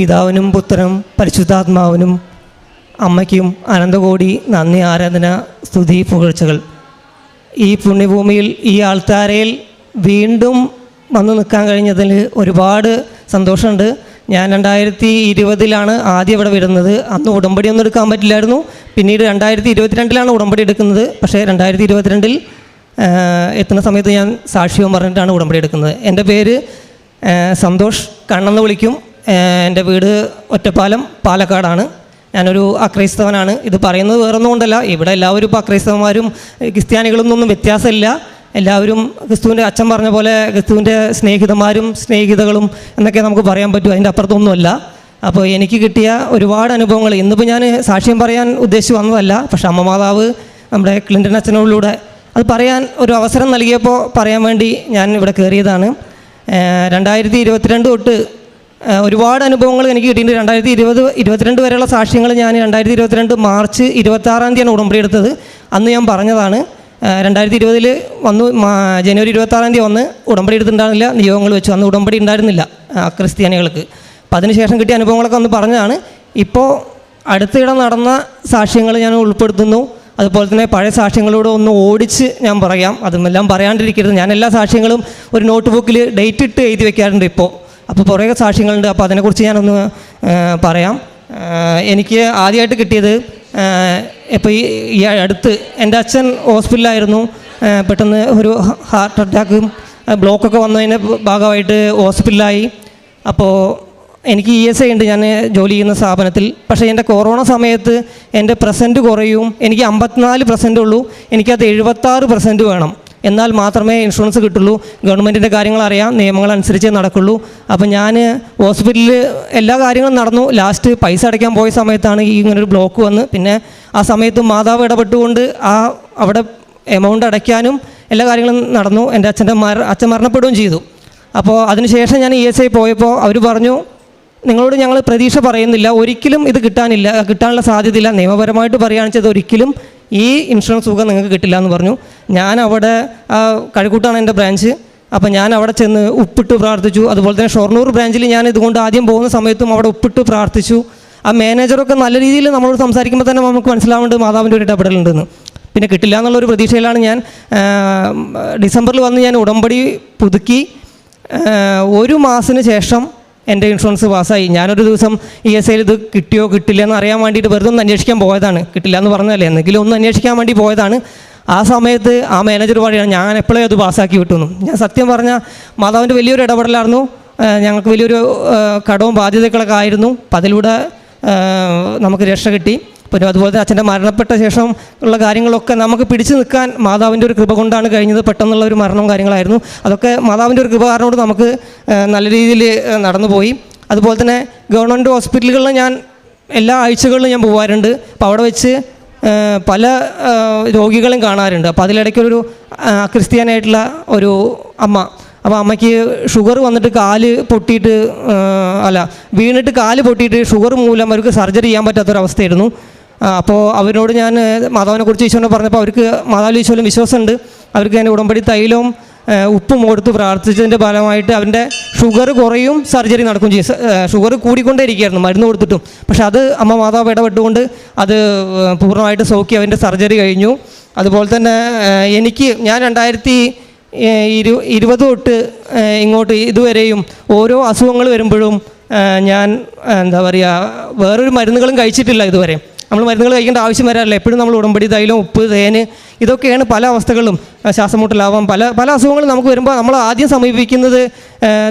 പിതാവിനും പുത്രനും പരിശുദ്ധാത്മാവിനും അമ്മയ്ക്കും അനന്തകോടി നന്ദി ആരാധന സ്തുതി പുകഴ്ചകൾ. ഈ പുണ്യഭൂമിയിൽ ഈ ആൾത്താരയിൽ വീണ്ടും വന്നു നിൽക്കാൻ കഴിഞ്ഞതിൽ ഒരുപാട് സന്തോഷമുണ്ട്. ഞാൻ രണ്ടായിരത്തി ഇരുപതിലാണ് ആദ്യം ഇവിടെ വരുന്നത്. അന്ന് ഉടമ്പടി ഒന്നും എടുക്കാൻ പറ്റില്ലായിരുന്നു. പിന്നീട് രണ്ടായിരത്തി ഇരുപത്തിരണ്ടിലാണ് ഉടമ്പടി എടുക്കുന്നത്. പക്ഷേ രണ്ടായിരത്തി ഇരുപത്തിരണ്ടിൽ എത്തുന്ന സമയത്ത് ഞാൻ സാക്ഷ്യവും പറഞ്ഞിട്ടാണ് ഉടമ്പടി എടുക്കുന്നത്. എന്റെ പേര് സന്തോഷ് കണ്ണെന്ന് വിളിക്കും. എന്റെ വീട് ഒറ്റപ്പാലം പാലക്കാടാണ്. ഞാനൊരു അക്രൈസ്തവനാണ്. ഇത് പറയുന്നത് വേറൊന്നുകൊണ്ടല്ല ഇവിടെ എല്ലാവരും ഇപ്പോൾ അക്രൈസ്തവന്മാരും ക്രിസ്ത്യാനികളൊന്നും വ്യത്യാസമില്ല. എല്ലാവരും ക്രിസ്തുവിന്റെ അച്ഛൻ പറഞ്ഞ പോലെ ക്രിസ്തുവിന്റെ സ്നേഹിതന്മാരും സ്നേഹിതകളും എന്നൊക്കെ നമുക്ക് പറയാൻ പറ്റും. അതിന്റെ അപ്പുറത്തൊന്നുമല്ല. അപ്പോൾ എനിക്ക് കിട്ടിയ ഒരുപാട് അനുഭവങ്ങൾ. ഇന്നിപ്പോൾ ഞാൻ സാക്ഷ്യം പറയാൻ ഉദ്ദേശിച്ച് വന്നതല്ല. പക്ഷെ അമ്മ മാതാവ് നമ്മുടെ ക്ലിന്റൺ അച്ഛനോടിലൂടെ അത് പറയാൻ ഒരു അവസരം നൽകിയപ്പോൾ പറയാൻ വേണ്ടി ഞാൻ ഇവിടെ കയറിയതാണ്. രണ്ടായിരത്തി ഇരുപത്തിരണ്ട് തൊട്ട് ഒരുപാട് അനുഭവങ്ങൾ എനിക്ക് കിട്ടിയിട്ടുണ്ട്. രണ്ടായിരത്തി ഇരുപത് ഇരുപത്തിരണ്ട് വരെയുള്ള സാക്ഷ്യങ്ങൾ ഞാൻ രണ്ടായിരത്തി ഇരുപത്തിരണ്ട് മാർച്ച് ഇരുപത്താറാം തീയതിയാണ് ഉടമ്പടി എടുത്തത്. അന്ന് ഞാൻ പറഞ്ഞതാണ് രണ്ടായിരത്തി ഇരുപതിൽ വന്നു ജനുവരി ഇരുപത്താറാം തീയതി വന്ന് ഉടമ്പടി എടുത്തിട്ടുണ്ടായിരുന്നില്ല. നിയോഗങ്ങൾ വെച്ചു. അന്ന് ഉടമ്പടി ഉണ്ടായിരുന്നില്ല ക്രിസ്ത്യാനികൾക്ക്. അപ്പം അതിനുശേഷം കിട്ടിയ അനുഭവങ്ങളൊക്കെ ഒന്ന് പറഞ്ഞതാണ്. ഇപ്പോൾ അടുത്തിടെ നടന്ന സാക്ഷ്യങ്ങൾ ഞാൻ ഉൾപ്പെടുത്തുന്നു. അതുപോലെ തന്നെ പഴയ സാക്ഷ്യങ്ങളോട് ഒന്ന് ഓടിച്ച് ഞാൻ പറയാം. അതുമെല്ലാം പറയാണ്ടിരിക്കരുത്. ഞാൻ എല്ലാ സാക്ഷ്യങ്ങളും ഒരു നോട്ട് ബുക്കിൽ ഡേറ്റ് ഇട്ട് എഴുതി വെക്കാറുണ്ട് ഇപ്പോൾ അപ്പോൾ കുറേ സാക്ഷ്യങ്ങളുണ്ട്. അപ്പോൾ അതിനെക്കുറിച്ച് ഞാനൊന്ന് പറയാം. എനിക്ക് ആദ്യമായിട്ട് കിട്ടിയത് ഇപ്പോൾ ഈ ഈ അടുത്ത് എന്റെ അച്ഛൻ ഹോസ്പിറ്റലിലായിരുന്നു. പെട്ടെന്ന് ഒരു ഹാർട്ട് അറ്റാക്കും ബ്ലോക്കൊക്കെ വന്നതിന്റെ ഭാഗമായിട്ട് ഹോസ്പിറ്റലിലായി. അപ്പോൾ എനിക്ക് ഇ എസ് ഐ ഉണ്ട്. ഞാൻ ജോലി ചെയ്യുന്ന സ്ഥാപനത്തിൽ. പക്ഷേ എന്റെ കൊറോണ സമയത്ത് എന്റെ പ്രസന്റ് കുറയും. എനിക്ക് അമ്പത്തിനാല് പ്രസന്റ് ഉള്ളൂ. എനിക്കത് എഴുപത്താറ് പ്രസന്റ് വേണം. എന്നാൽ മാത്രമേ ഇൻഷുറൻസ് കിട്ടുള്ളൂ. ഗവൺമെന്റിന്റെ കാര്യങ്ങൾ അറിയാം നിയമങ്ങൾ അനുസരിച്ചേ നടക്കുള്ളൂ. അപ്പം ഞാൻ ഹോസ്പിറ്റലിൽ എല്ലാ കാര്യങ്ങളും നടന്നു. ലാസ്റ്റ് പൈസ അടയ്ക്കാൻ പോയ സമയത്താണ് ഈ ഇങ്ങനൊരു ബ്ലോക്ക് വന്ന്. പിന്നെ ആ സമയത്ത് മാതാവ് ഇടപെട്ടുകൊണ്ട് ആ അവിടെ എമൗണ്ട് അടയ്ക്കാനും എല്ലാ കാര്യങ്ങളും നടന്നു. എന്റെ അച്ഛന്റെ മര അച്ഛൻ മരണപ്പെടുകയും ചെയ്തു. അപ്പോൾ അതിനുശേഷം ഞാൻ ഇ എസ് ഐ പോയപ്പോൾ അവർ പറഞ്ഞു നിങ്ങളോട് ഞങ്ങൾ പ്രതീക്ഷ പറയുന്നില്ല. ഒരിക്കലും ഇത് കിട്ടാനില്ല കിട്ടാനുള്ള സാധ്യതയില്ല. നിയമപരമായിട്ട് പറയുകയാണെന്ന് വെച്ചാൽ ഒരിക്കലും ഈ ഇൻഷുറൻസ് തുക നിങ്ങൾക്ക് കിട്ടില്ല എന്ന് പറഞ്ഞു. ഞാൻ അവിടെ കഴിക്കൂട്ടാണ് എന്റെ ബ്രാഞ്ച് അപ്പോൾ ഞാൻ അവിടെ ചെന്ന് ഉപ്പിട്ട് പ്രാർത്ഥിച്ചു. അതുപോലെ തന്നെ ഷൊർണൂർ ബ്രാഞ്ചിൽ ഞാൻ ഇതുകൊണ്ട് ആദ്യം പോകുന്ന സമയത്തും അവിടെ ഉപ്പിട്ട് പ്രാർത്ഥിച്ചു. ആ മാനേജറൊക്കെ നല്ല രീതിയിൽ നമ്മളോട് സംസാരിക്കുമ്പോൾ തന്നെ നമുക്ക് മനസ്സിലാവേണ്ടത് മാതാവിന്റെ ഒരു ഇടപെടലുണ്ടെന്ന്. പിന്നെ കിട്ടില്ല എന്നുള്ളൊരു പ്രതീക്ഷയിലാണ് ഞാൻ ഡിസംബറിൽ വന്ന് ഞാൻ ഉടമ്പടി പുതുക്കി. ഒരു മാസത്തിന് ശേഷം എന്റെ ഇൻഷുറൻസ് പാസ്സായി. ഞാനൊരു ദിവസം ഇ എസ് ഐയിൽ ഇത് കിട്ടിയോ കിട്ടില്ല എന്ന് അറിയാൻ വേണ്ടിയിട്ട് വെറുതെ ഒന്ന് അന്വേഷിക്കാൻ പോയതാണ്. കിട്ടില്ല എന്ന് പറഞ്ഞതല്ലേ? എന്തെങ്കിലും ഒന്ന് അന്വേഷിക്കാൻ വേണ്ടി പോയതാണ്. ആ സമയത്ത് ആ മാനേജർ പറയുകയാണ് ഞാൻ എപ്പോഴേ അത് പാസ്സാക്കി വിട്ടുന്നു. ഞാൻ സത്യം പറഞ്ഞാൽ മാതാവിന്റെ വലിയൊരു ഇടപെടലായിരുന്നു. ഞങ്ങൾക്ക് വലിയൊരു കടവും ബാധ്യതകളൊക്കെ ആയിരുന്നു. അപ്പം അതിലൂടെ നമുക്ക് രക്ഷ കിട്ടി. പിന്നെ അതുപോലെ തന്നെ അച്ഛന്റെ മരണപ്പെട്ട ശേഷം ഉള്ള കാര്യങ്ങളൊക്കെ നമുക്ക് പിടിച്ചു നിൽക്കാൻ മാതാവിന്റെ ഒരു കൃപ കൊണ്ടാണ് കഴിഞ്ഞത്. പെട്ടെന്നുള്ള ഒരു മരണവും കാര്യങ്ങളായിരുന്നു. അതൊക്കെ മാതാവിന്റെ ഒരു കൃപ കാരണോട് നമുക്ക് നല്ല രീതിയിൽ നടന്നുപോയി. അതുപോലെ തന്നെ ഗവൺമെന്റ് ഹോസ്പിറ്റലുകളിൽ ഞാൻ എല്ലാ ആഴ്ചകളിലും ഞാൻ പോകാറുണ്ട് അപ്പോൾ അവിടെ വെച്ച് പല രോഗികളും കാണാറുണ്ട്. അപ്പോൾ അതിലിടയ്ക്കൊരു ക്രിസ്ത്യാനായിട്ടുള്ള ഒരു അമ്മ. അപ്പോൾ അമ്മയ്ക്ക് ഷുഗർ വന്നിട്ട് കാൽ പൊട്ടിയിട്ട് അല്ല വീണിട്ട് കാൽ പൊട്ടിയിട്ട് ഷുഗർ മൂലം അവർക്ക് സർജറി ചെയ്യാൻ പറ്റാത്തൊരവസ്ഥയായിരുന്നു. അപ്പോൾ അവരോട് ഞാൻ മാതാവിനെ കുറിച്ച് ഈശോനെ പറഞ്ഞപ്പോൾ അവർക്ക് മാതാവിൽ ഈശോയിലും വിശ്വാസമുണ്ട്. അവർക്ക് ഞാൻ ഉടമ്പടി തൈലവും ഉപ്പും കൊടുത്ത് പ്രാർത്ഥിച്ചതിന്റെ ഫലമായിട്ട് അവന്റെ ഷുഗർ കുറയും സർജറി നടക്കും ചെയ്യും. ഷുഗർ കൂടിക്കൊണ്ടേ ഇരിക്കുകയായിരുന്നു മരുന്ന് കൊടുത്തിട്ടും. പക്ഷെ അത് അമ്മ മാതാവ് ഇടപെട്ടുകൊണ്ട് അത് പൂർണമായിട്ട് സോക്കി അവന്റെ സർജറി കഴിഞ്ഞു. അതുപോലെ തന്നെ എനിക്ക് ഞാൻ രണ്ടായിരത്തി ഇരു ഇരുപത് തൊട്ട് ഇങ്ങോട്ട് ഇതുവരെയും ഓരോ അസുഖങ്ങൾ വരുമ്പോഴും ഞാൻ എന്താ പറയുക വേറൊരു മരുന്നുകളും കഴിച്ചിട്ടില്ല ഇതുവരെ. നമ്മൾ മരുന്നുകൾ കഴിക്കേണ്ട ആവശ്യം വരാറില്ല. എപ്പോഴും നമ്മൾ ഉടമ്പടി തൈലം ഉപ്പ് തേന് ഇതൊക്കെയാണ് പല അവസ്ഥകളും ശ്വാസമുട്ടലാവാം. പല പല അസുഖങ്ങളും നമുക്ക് വരുമ്പോൾ നമ്മൾ ആദ്യം സമീപിക്കുന്നത്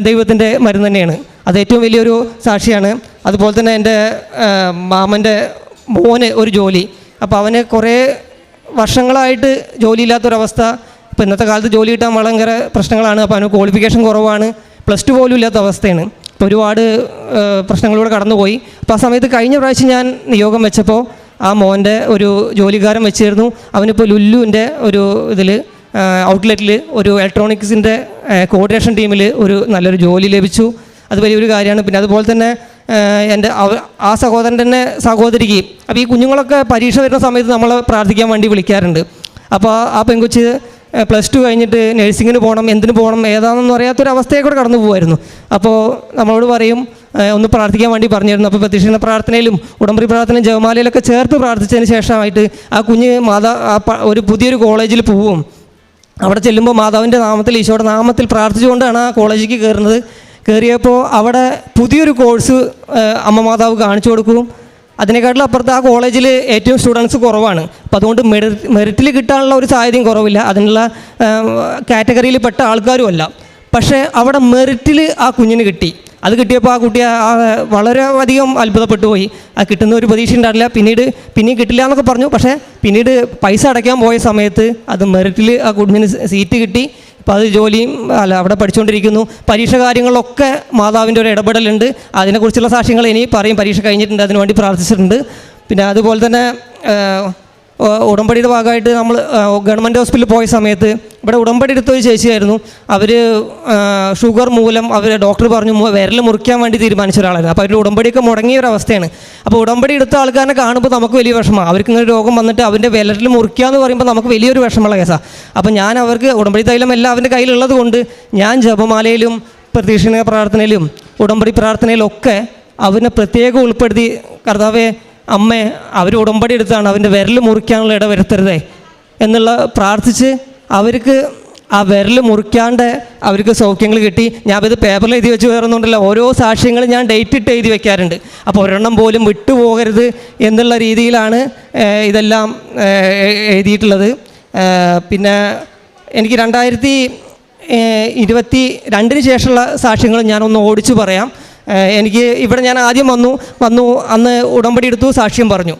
ദൈവത്തിന്റെ മരുന്ന് തന്നെയാണ്. അത് ഏറ്റവും വലിയൊരു സാക്ഷിയാണ്. അതുപോലെ തന്നെ എന്റെ മാമന്റെ മോന് ഒരു ജോലി. അപ്പോൾ അവന് കുറേ വർഷങ്ങളായിട്ട് ജോലിയില്ലാത്തൊരവസ്ഥ. ഇപ്പോൾ ഇന്നത്തെ കാലത്ത് ജോലി കിട്ടാൻ ഭയങ്കര പ്രശ്നങ്ങളാണ്. അപ്പോൾ അവന് ക്വാളിഫിക്കേഷൻ കുറവാണ്. പ്ലസ് ടു പോലും ഇല്ലാത്ത അവസ്ഥയാണ്. അപ്പോൾ ഒരുപാട് പ്രശ്നങ്ങളിലൂടെ കടന്നുപോയി. അപ്പോൾ ആ സമയത്ത് കഴിഞ്ഞ പ്രാവശ്യം ഞാൻ നിയോഗം വെച്ചപ്പോൾ ആ മോന്റെ ഒരു ജോലിക്കാരൻ വെച്ചിരുന്നു. അവനിപ്പോൾ ലുല്ലുവിന്റെ ഒരു ഇതിൽ ഔട്ട്ലെറ്റിൽ ഒരു ഇലക്ട്രോണിക്സിന്റെ കോർഡിനേഷൻ ടീമിൽ ഒരു നല്ലൊരു ജോലി ലഭിച്ചു. അത് വലിയൊരു കാര്യമാണ്. പിന്നെ അതുപോലെ തന്നെ എന്റെ ആ സഹോദരൻ തന്നെ സഹോദരിക്ക് അപ്പോൾ ഈ കുഞ്ഞുങ്ങളൊക്കെ പരീക്ഷ വരുന്ന സമയത്ത് നമ്മളെ പ്രാർത്ഥിക്കാൻ വേണ്ടി വിളിക്കാറുണ്ട്. അപ്പോൾ ആ പെൺകുച്ച് പ്ലസ് ടു കഴിഞ്ഞിട്ട് നഴ്സിങ്ങിന് പോകണം എന്തിനു പോകണം ഏതാണെന്നൊന്നും അറിയാത്തൊരവസ്ഥയെ കൂടെ കടന്നു പോകുമായിരുന്നു അപ്പോൾ നമ്മളോട് പറയും ഒന്ന് പ്രാർത്ഥിക്കാൻ വേണ്ടി പറഞ്ഞിരുന്നു. അപ്പോൾ പ്രത്യക്ഷണ പ്രാർത്ഥനയിലും ഉടമ്പടി പ്രാർത്ഥനയും ജവമാലയിലൊക്കെ ചേർത്ത് പ്രാർത്ഥിച്ചതിന് ശേഷമായിട്ട് ആ കുഞ്ഞ് മാതാ ഒരു പുതിയൊരു കോളേജിൽ പോവും. അവിടെ ചെല്ലുമ്പോൾ മാതാവിന്റെ നാമത്തിൽ ഈശോയുടെ നാമത്തിൽ പ്രാർത്ഥിച്ചുകൊണ്ടാണ് ആ കോളേജിലേക്ക് കയറുന്നത്. കയറിയപ്പോൾ അവിടെ പുതിയൊരു കോഴ്സ് അമ്മ മാതാവ് കാണിച്ചു കൊടുക്കും. അതിനെക്കാട്ടിലും അപ്പുറത്ത് ആ കോളേജിൽ ഏറ്റവും സ്റ്റുഡൻസ് കുറവാണ്. അപ്പം അതുകൊണ്ട് മെറിറ്റ് മെറിറ്റിൽ കിട്ടാനുള്ള ഒരു സാഹചര്യം കുറവില്ല. അതിനുള്ള കാറ്റഗറിയിൽ പെട്ട ആൾക്കാരുമല്ല. പക്ഷേ അവിടെ മെറിറ്റിൽ ആ കുഞ്ഞിന് കിട്ടി. അത് കിട്ടിയപ്പോൾ ആ കുട്ടി വളരെ അധികം അത്ഭുതപ്പെട്ടു പോയി. ആ കിട്ടുന്ന ഒരു പ്രതീക്ഷ ഉണ്ടായില്ല. പിന്നീട് പിന്നെയും കിട്ടില്ല എന്നൊക്കെ പറഞ്ഞു. പക്ഷേ പിന്നീട് പൈസ അടയ്ക്കാൻ പോയ സമയത്ത് അത് മെറിറ്റിൽ ആ കുഞ്ഞിന് സീറ്റ് കിട്ടി. അപ്പോൾ അത് ജോലിയും അല്ല അവിടെ പഠിച്ചുകൊണ്ടിരിക്കുന്നു പരീക്ഷ കാര്യങ്ങളിലൊക്കെ മാതാവിന്റെ ഒരു ഇടപെടലുണ്ട്. അതിനെക്കുറിച്ചുള്ള സാക്ഷ്യങ്ങൾ ഇനി പറയും. പരീക്ഷ കഴിഞ്ഞിട്ടുണ്ട്. അതിനുവേണ്ടി പ്രാർത്ഥിച്ചിട്ടുണ്ട്. പിന്നെ അതുപോലെ തന്നെ ഉടമ്പടിയുടെ ഭാഗമായിട്ട് നമ്മൾ ഗവൺമെന്റ് ഹോസ്പിറ്റലിൽ പോയ സമയത്ത് ഇവിടെ ഉടമ്പടി എടുത്ത ഒരു ചേച്ചിയായിരുന്നു. അവർ ഷുഗർ മൂലം അവർ ഡോക്ടർ പറഞ്ഞു വിരൽ മുറിക്കാൻ വേണ്ടി തീരുമാനിച്ച ഒരാളായിരുന്നു അപ്പോൾ അവരുടെ ഉടമ്പടിയൊക്കെ മുടങ്ങിയ ഒരു അവസ്ഥയാണ്. അപ്പോൾ ഉടമ്പടി എടുത്ത ആൾക്കാരെ കാണുമ്പോൾ നമുക്ക് വലിയ വിഷമമാണ് അവർക്ക് ഇങ്ങനെ രോഗം വന്നിട്ട് അവന്റെ വിരലിൽ മുറിക്കുക എന്ന് പറയുമ്പോൾ നമുക്ക് വലിയൊരു വിഷമമുള്ള കേസാണ് അപ്പോൾ ഞാൻ അവർക്ക് ഉടമ്പടി തൈലം എല്ലാം അവന്റെ കയ്യിലുള്ളത് കൊണ്ട് ഞാൻ ജപമാലയിലും പ്രതീക്ഷണ പ്രാർത്ഥനയിലും ഉടമ്പടി പ്രാർത്ഥനയിലൊക്കെ അവനെ പ്രത്യേകം ഉൾപ്പെടുത്തി കർത്താവെ അമ്മേ അവർ ഉടമ്പടി എടുത്താണ് അവന്റെ വിരൽ മുറിക്കാനുള്ള ഇട വരുത്തരുതേ എന്നുള്ള പ്രാർത്ഥിച്ച് അവർക്ക് ആ വിരൽ മുറിക്കാണ്ട് അവർക്ക് സൗഖ്യങ്ങൾ കിട്ടി. ഞാൻ ഇത് പേപ്പറിൽ എഴുതി വെച്ച് കയറുന്നുണ്ടല്ലോ ഓരോ സാക്ഷ്യങ്ങൾ ഞാൻ ഡേറ്റ് ഇട്ട് എഴുതി വെക്കാറുണ്ട്. അപ്പോൾ ഒരെണ്ണം പോലും വിട്ടുപോകരുത് എന്നുള്ള രീതിയിലാണ് ഇതെല്ലാം എഴുതിയിട്ടുള്ളത്. പിന്നെ എനിക്ക് രണ്ടായിരത്തി ഇരുപത്തി രണ്ടിന് ശേഷമുള്ള സാക്ഷ്യങ്ങൾ ഞാനൊന്ന് ഓടിച്ചു പറയാം. എനിക്ക് ഇവിടെ ഞാൻ ആദ്യം വന്നു വന്നു അന്ന് ഉടമ്പടി എടുത്തു സാക്ഷ്യം പറഞ്ഞു.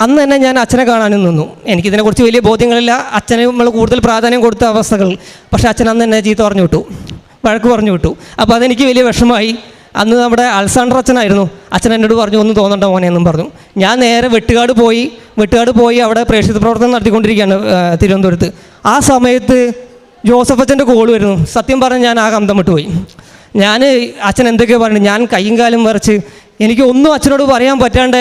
അന്ന് തന്നെ ഞാൻ അച്ഛനെ കാണാനും നിന്നു. എനിക്കിതിനെക്കുറിച്ച് വലിയ ബോധ്യങ്ങളില്ല. അച്ഛന് നമ്മൾ കൂടുതൽ പ്രാധാന്യം കൊടുത്ത അവസ്ഥകൾ. പക്ഷേ അച്ഛൻ അന്ന് എന്നെ ചീത്ത പറഞ്ഞു വിട്ടു. വഴക്ക് പറഞ്ഞു വിട്ടു. അപ്പോൾ അതെനിക്ക് വലിയ വിഷമമായി. അന്ന് നമ്മുടെ അൽസാണ്ടർ അച്ഛനായിരുന്നു. അച്ഛൻ എന്നോട് പറഞ്ഞു ഒന്നും തോന്നണ്ട മോനെ എന്നും പറഞ്ഞു. ഞാൻ നേരെ വെട്ടുകാട് പോയി. വെട്ടുകാട് പോയി അവിടെ പ്രേക്ഷിത പ്രവർത്തനം നടത്തിക്കൊണ്ടിരിക്കുകയാണ് തിരുവനന്തപുരത്ത്. ആ സമയത്ത് ജോസഫ് അച്ഛന്റെ കോൾ വരുന്നു. സത്യം പറഞ്ഞാൽ ഞാൻ ആ കന്തം വിട്ടുപോയി. ഞാൻ അച്ഛൻ എന്തൊക്കെയോ പറഞ്ഞു ഞാൻ കയ്യും കാലും വരച്ച് എനിക്ക് ഒന്നും അച്ഛനോട് പറയാൻ പറ്റാണ്ട്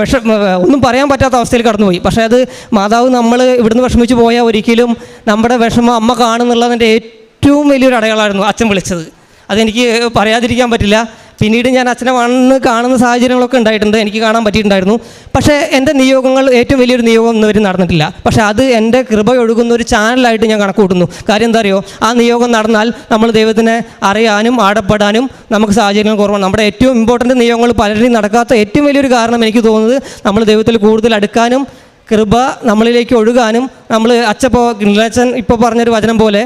വിഷ ഒന്നും പറയാൻ പറ്റാത്ത അവസ്ഥയിൽ കടന്നുപോയി. പക്ഷേ അത് മാതാവ് നമ്മൾ ഇവിടുന്ന് വിഷമിച്ച് പോയാൽ ഒരിക്കലും നമ്മുടെ വിഷമം അമ്മ കാണുന്നുള്ളതിന്റെ ഏറ്റവും വലിയൊരു അടയാളമായിരുന്നു അച്ഛൻ വിളിച്ചത്. അതെനിക്ക് പറയാതിരിക്കാൻ പറ്റില്ല. പിന്നീട് ഞാൻ അച്ഛനെ വന്ന് കാണുന്ന സാഹചര്യങ്ങളൊക്കെ ഉണ്ടായിട്ടുണ്ട്. എനിക്ക് കാണാൻ പറ്റിയിട്ടുണ്ടായിരുന്നു. പക്ഷേ എന്റെ നിയോഗങ്ങൾ ഏറ്റവും വലിയൊരു നിയോഗം ഒന്നും ഇവർ നടന്നിട്ടില്ല. പക്ഷേ അത് എന്റെ കൃപ ഒഴുകുന്ന ഒരു ചാനലായിട്ട് ഞാൻ കണക്ക് കൂട്ടുന്നു കാര്യം എന്താ അറിയോ? ആ നിയോഗം നടന്നാൽ നമ്മൾ ദൈവത്തിനെ അറിയാനും ആടപ്പെടാനും നമുക്ക് സാഹചര്യങ്ങൾ കുറവാണ്. നമ്മുടെ ഏറ്റവും ഇമ്പോർട്ടന്റ് നിയോഗങ്ങൾ പലരും നടക്കാത്ത ഏറ്റവും വലിയൊരു കാരണം എനിക്ക് തോന്നുന്നത് നമ്മൾ ദൈവത്തിൽ കൂടുതൽ അടുക്കാനും കൃപ നമ്മളിലേക്ക് ഒഴുകാനും നമ്മൾ അച്ഛപ്പോൾ ഗിൻലച്ചൻ ഇപ്പോൾ പറഞ്ഞൊരു വചനം പോലെ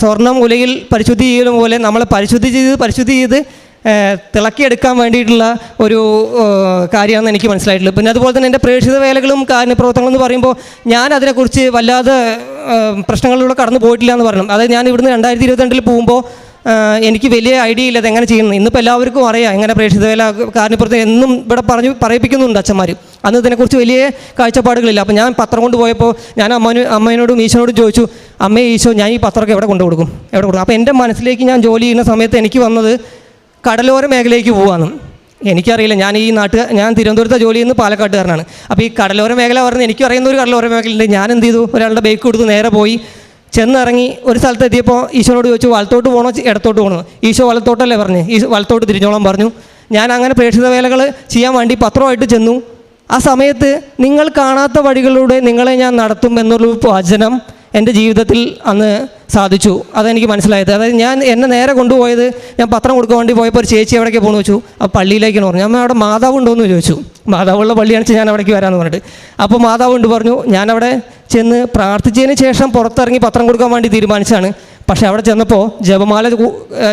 സ്വർണം ഉലയിൽ പരിശുദ്ധി ചെയ്യലും പോലെ നമ്മളെ പരിശുദ്ധി ചെയ്ത് പരിശുദ്ധി ചെയ്ത് തിളക്കിയെടുക്കാൻ വേണ്ടിയിട്ടുള്ള ഒരു കാര്യമാണെന്ന് എനിക്ക് മനസ്സിലായിട്ടുള്ളത് പിന്നെ അതുപോലെ തന്നെ എന്റെ പ്രേക്ഷിത വേലകളും കാര്യപ്രവർത്തനങ്ങളും എന്ന് പറയുമ്പോൾ ഞാൻ അതിനെക്കുറിച്ച് വല്ലാതെ പ്രശ്നങ്ങളിലൂടെ കടന്നു പോയിട്ടില്ല എന്ന് പറയണം. അതായത് ഞാൻ ഇവിടുന്ന് രണ്ടായിരത്തി ഇരുപത്തിരണ്ടിൽ പോകുമ്പോൾ എനിക്ക് വലിയ ഐഡിയ ഇല്ല അതെങ്ങനെ ചെയ്യുന്നത് ഇന്നിപ്പോൾ എല്ലാവർക്കും അറിയാം എങ്ങനെ പ്രേക്ഷിത വേല കാരണപ്പുറത്ത് എന്നും ഇവിടെ പറഞ്ഞു പറയിപ്പിക്കുന്നുണ്ട് അച്ഛന്മാർ അന്ന് ഇതിനെക്കുറിച്ച് വലിയ കാഴ്ചപ്പാടുകളില്ല. അപ്പോൾ ഞാൻ പത്രം കൊണ്ട് പോയപ്പോൾ ഞാൻ അമ്മനു അമ്മയോടും ഈശോനോടും ചോദിച്ചു അമ്മേ ഈശോ ഞാൻ ഈ പത്രമൊക്കെ എവിടെ കൊണ്ടു കൊടുക്കും എവിടെ കൊടുക്കും? അപ്പോൾ എന്റെ മനസ്സിലേക്ക് ഞാൻ ജോലി ചെയ്യുന്ന സമയത്ത് എനിക്ക് വന്നത് കടലോര മേഖലയ്ക്ക് പോവാന്ന്. എനിക്കറിയില്ല ഞാൻ ഈ നാട്ട് ഞാൻ തിരുവനന്തപുരത്തെ ജോലി ചെയ്യുന്ന പാലക്കാട്ടുകാരനാണ്. അപ്പോൾ ഈ കടലോര മേഖല പറഞ്ഞ് എനിക്ക് അറിയുന്ന ഒരു കടലോര മേഖലയുണ്ട്. ഞാൻ എന്ത് ചെയ്തു? ഒരാളുടെ ബൈക്ക് കൊടുത്ത് നേരെ പോയി ചെന്നിറങ്ങി ഒരു സ്ഥലത്ത് എത്തിയപ്പോൾ ഈശോനോട് ചോദിച്ചു വലത്തോട്ട് പോകണോ ഇടത്തോട്ട് പോകണോ ഈശോ വലത്തോട്ടല്ലേ പറഞ്ഞു? ഈ വലത്തോട്ട് തിരിഞ്ഞോളം പറഞ്ഞു. ഞാൻ അങ്ങനെ പ്രേക്ഷിത വേലകൾ ചെയ്യാൻ വേണ്ടി പത്രമായിട്ട് ചെന്നു. ആ സമയത്ത് നിങ്ങൾ കാണാത്ത വഴികളിലൂടെ നിങ്ങളെ ഞാൻ നടത്തും എന്നുള്ള വചനം എന്റെ ജീവിതത്തിൽ അന്ന് സാധിച്ചു. അതെനിക്ക് മനസ്സിലായത്. അതായത് ഞാൻ എന്നെ നേരെ കൊണ്ടുപോയത് ഞാൻ പത്രം കൊടുക്കാൻ വേണ്ടി പോയപ്പോൾ ഒരു ചേച്ചി എവിടേക്ക് പോകുന്നു വെച്ചു. ആ പള്ളിയിലേക്കാണ് പറഞ്ഞു. ഞാൻ അവിടെ മാതാവ് ഉണ്ടോ എന്ന് ചോദിച്ചു. മാതാവുള്ള പള്ളിയാണ് വെച്ചാൽ ഞാൻ അവിടേക്ക് വരാമെന്ന് പറഞ്ഞിട്ട്. അപ്പോൾ മാതാവ് ഉണ്ട് പറഞ്ഞു. ഞാനവിടെ ചെന്ന് പ്രാർത്ഥിച്ചതിന് ശേഷം പുറത്തിറങ്ങി പത്രം കൊടുക്കാൻ വേണ്ടി തീരുമാനിച്ചാണ് പക്ഷേ അവിടെ ചെന്നപ്പോൾ ജപമാല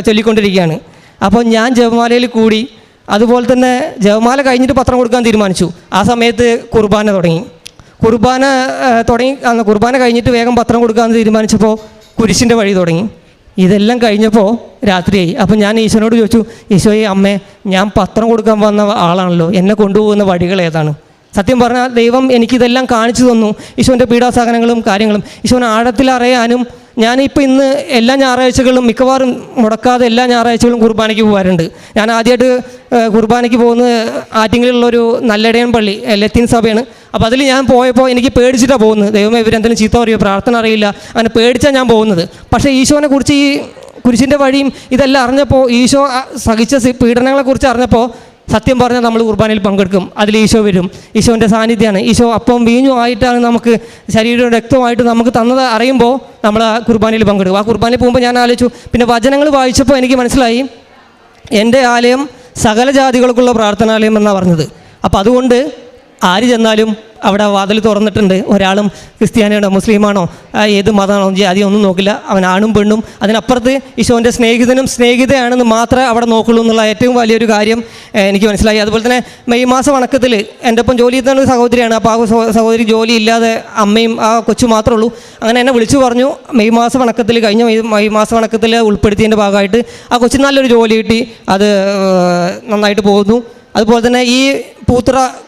ചൊല്ലിക്കൊണ്ടിരിക്കുകയാണ്. അപ്പോൾ ഞാൻ ജപമാലയിൽ കൂടി അതുപോലെ തന്നെ ജപമാല കഴിഞ്ഞിട്ട് പത്രം കൊടുക്കാൻ തീരുമാനിച്ചു. ആ സമയത്ത് കുർബാന തുടങ്ങി. കുർബാന തുടങ്ങി അന്ന് കുർബാന കഴിഞ്ഞിട്ട് വേഗം പത്രം കൊടുക്കാമെന്ന് തീരുമാനിച്ചപ്പോൾ കുരിശിന്റെ വഴി തുടങ്ങി. ഇതെല്ലാം കഴിഞ്ഞപ്പോൾ രാത്രിയായി. അപ്പം ഞാൻ ഈശോനോട് ചോദിച്ചു ഈശോയെ അമ്മേ ഞാൻ പത്രം കൊടുക്കാൻ വന്ന ആളാണല്ലോ. എന്നെ കൊണ്ടുപോകുന്ന വഴികൾ ഏതാണ്? സത്യം പറഞ്ഞാൽ ദൈവം എനിക്കിതെല്ലാം കാണിച്ചു തന്നു. ഈശോന്റെ പീഡാസഹനങ്ങളും കാര്യങ്ങളും. ഈശോനെ ആഴത്തിൽ അറിയാനും ഞാനിപ്പോൾ ഇന്ന് എല്ലാ ഞായറാഴ്ചകളും മിക്കവാറും മുടക്കാതെ എല്ലാ ഞായറാഴ്ചകളും കുർബാനയ്ക്ക് പോകാറുണ്ട് ഞാൻ ആദ്യമായിട്ട് കുർബാനയ്ക്ക് പോകുന്നത് ആറ്റിങ്ങിലുള്ളൊരു നല്ലടയൻ പള്ളി ലത്തീൻ സഭയാണ്. അപ്പോൾ അതിൽ ഞാൻ പോയപ്പോൾ എനിക്ക് പേടിച്ചിട്ടാണ് പോകുന്നത്. ദൈവമേ ഇവരെന്തെങ്കിലും ചീത്ത പറയുമോ പ്രാർത്ഥന അറിയില്ല. അങ്ങനെ പേടിച്ചാണ് ഞാൻ പോകുന്നത്. പക്ഷേ ഈശോനെ കുറിച്ച് ഈ കുരിശിന്റെ വഴിയും ഇതെല്ലാം അറിഞ്ഞപ്പോൾ ഈശോ സഹിച്ച പീഡനങ്ങളെക്കുറിച്ച് അറിഞ്ഞപ്പോൾ സത്യം പറഞ്ഞാൽ നമ്മൾ കുർബാനയിൽ പങ്കെടുക്കും. അതിൽ ഈശോ വരും. ഈശോന്റെ സാന്നിധ്യമാണ് ഈശോ അപ്പം വീഞ്ഞു ആയിട്ടാണ് നമുക്ക് ശരീരവും രക്തമായിട്ട് നമുക്ക് തന്നത് അറിയുമ്പോൾ നമ്മൾ ആ കുർബാനയിൽ പങ്കെടുക്കും. ആ കുർബാനയിൽ പോകുമ്പോൾ ഞാൻ ആലോചിച്ചു. പിന്നെ വചനങ്ങൾ വായിച്ചപ്പോൾ എനിക്ക് മനസ്സിലായി. എന്റെ ആലയം സകല ജാതികൾക്കുള്ള പ്രാർത്ഥനാലയം എന്നാണ് പറഞ്ഞത്. അപ്പോൾ അതുകൊണ്ട് ആര് ചെന്നാലും അവിടെ വാതിൽ തുറന്നിട്ടുണ്ട്. ഒരാളും ക്രിസ്ത്യാനിയാണോ മുസ്ലിമാണോ ഏത് മതമാണോ ജാതി ഒന്നും നോക്കില്ല. അവൻ ആണും പെണ്ണും. അതിനപ്പുറത്ത് ഈശോന്റെ സ്നേഹിതനും സ്നേഹിതയാണെന്ന് മാത്രമേ അവിടെ നോക്കുള്ളൂ എന്നുള്ള ഏറ്റവും വലിയൊരു കാര്യം എനിക്ക് മനസ്സിലായി. അതുപോലെ തന്നെ മെയ് മാസം വണക്കത്തിൽ എന്റെ ഒപ്പം ജോലി ചെയ്യുന്ന ഒരു സഹോദരിയാണ്. അപ്പോൾ ആ സഹോദരി ജോലി ഇല്ലാതെ അമ്മയും ആ കൊച്ചു മാത്രമേ ഉള്ളൂ. അങ്ങനെ എന്നെ വിളിച്ചു പറഞ്ഞു. മെയ് മാസം വണക്കത്തിൽ കഴിഞ്ഞ മെയ് മാസം വണക്കത്തിൽ ഉൾപ്പെടുത്തിയതിന്റെ ഭാഗമായിട്ട് ആ കൊച്ചു നല്ലൊരു ജോലി കിട്ടി. അത് നന്നായിട്ട് പോകുന്നു. അതുപോലെ തന്നെ ഈ ക-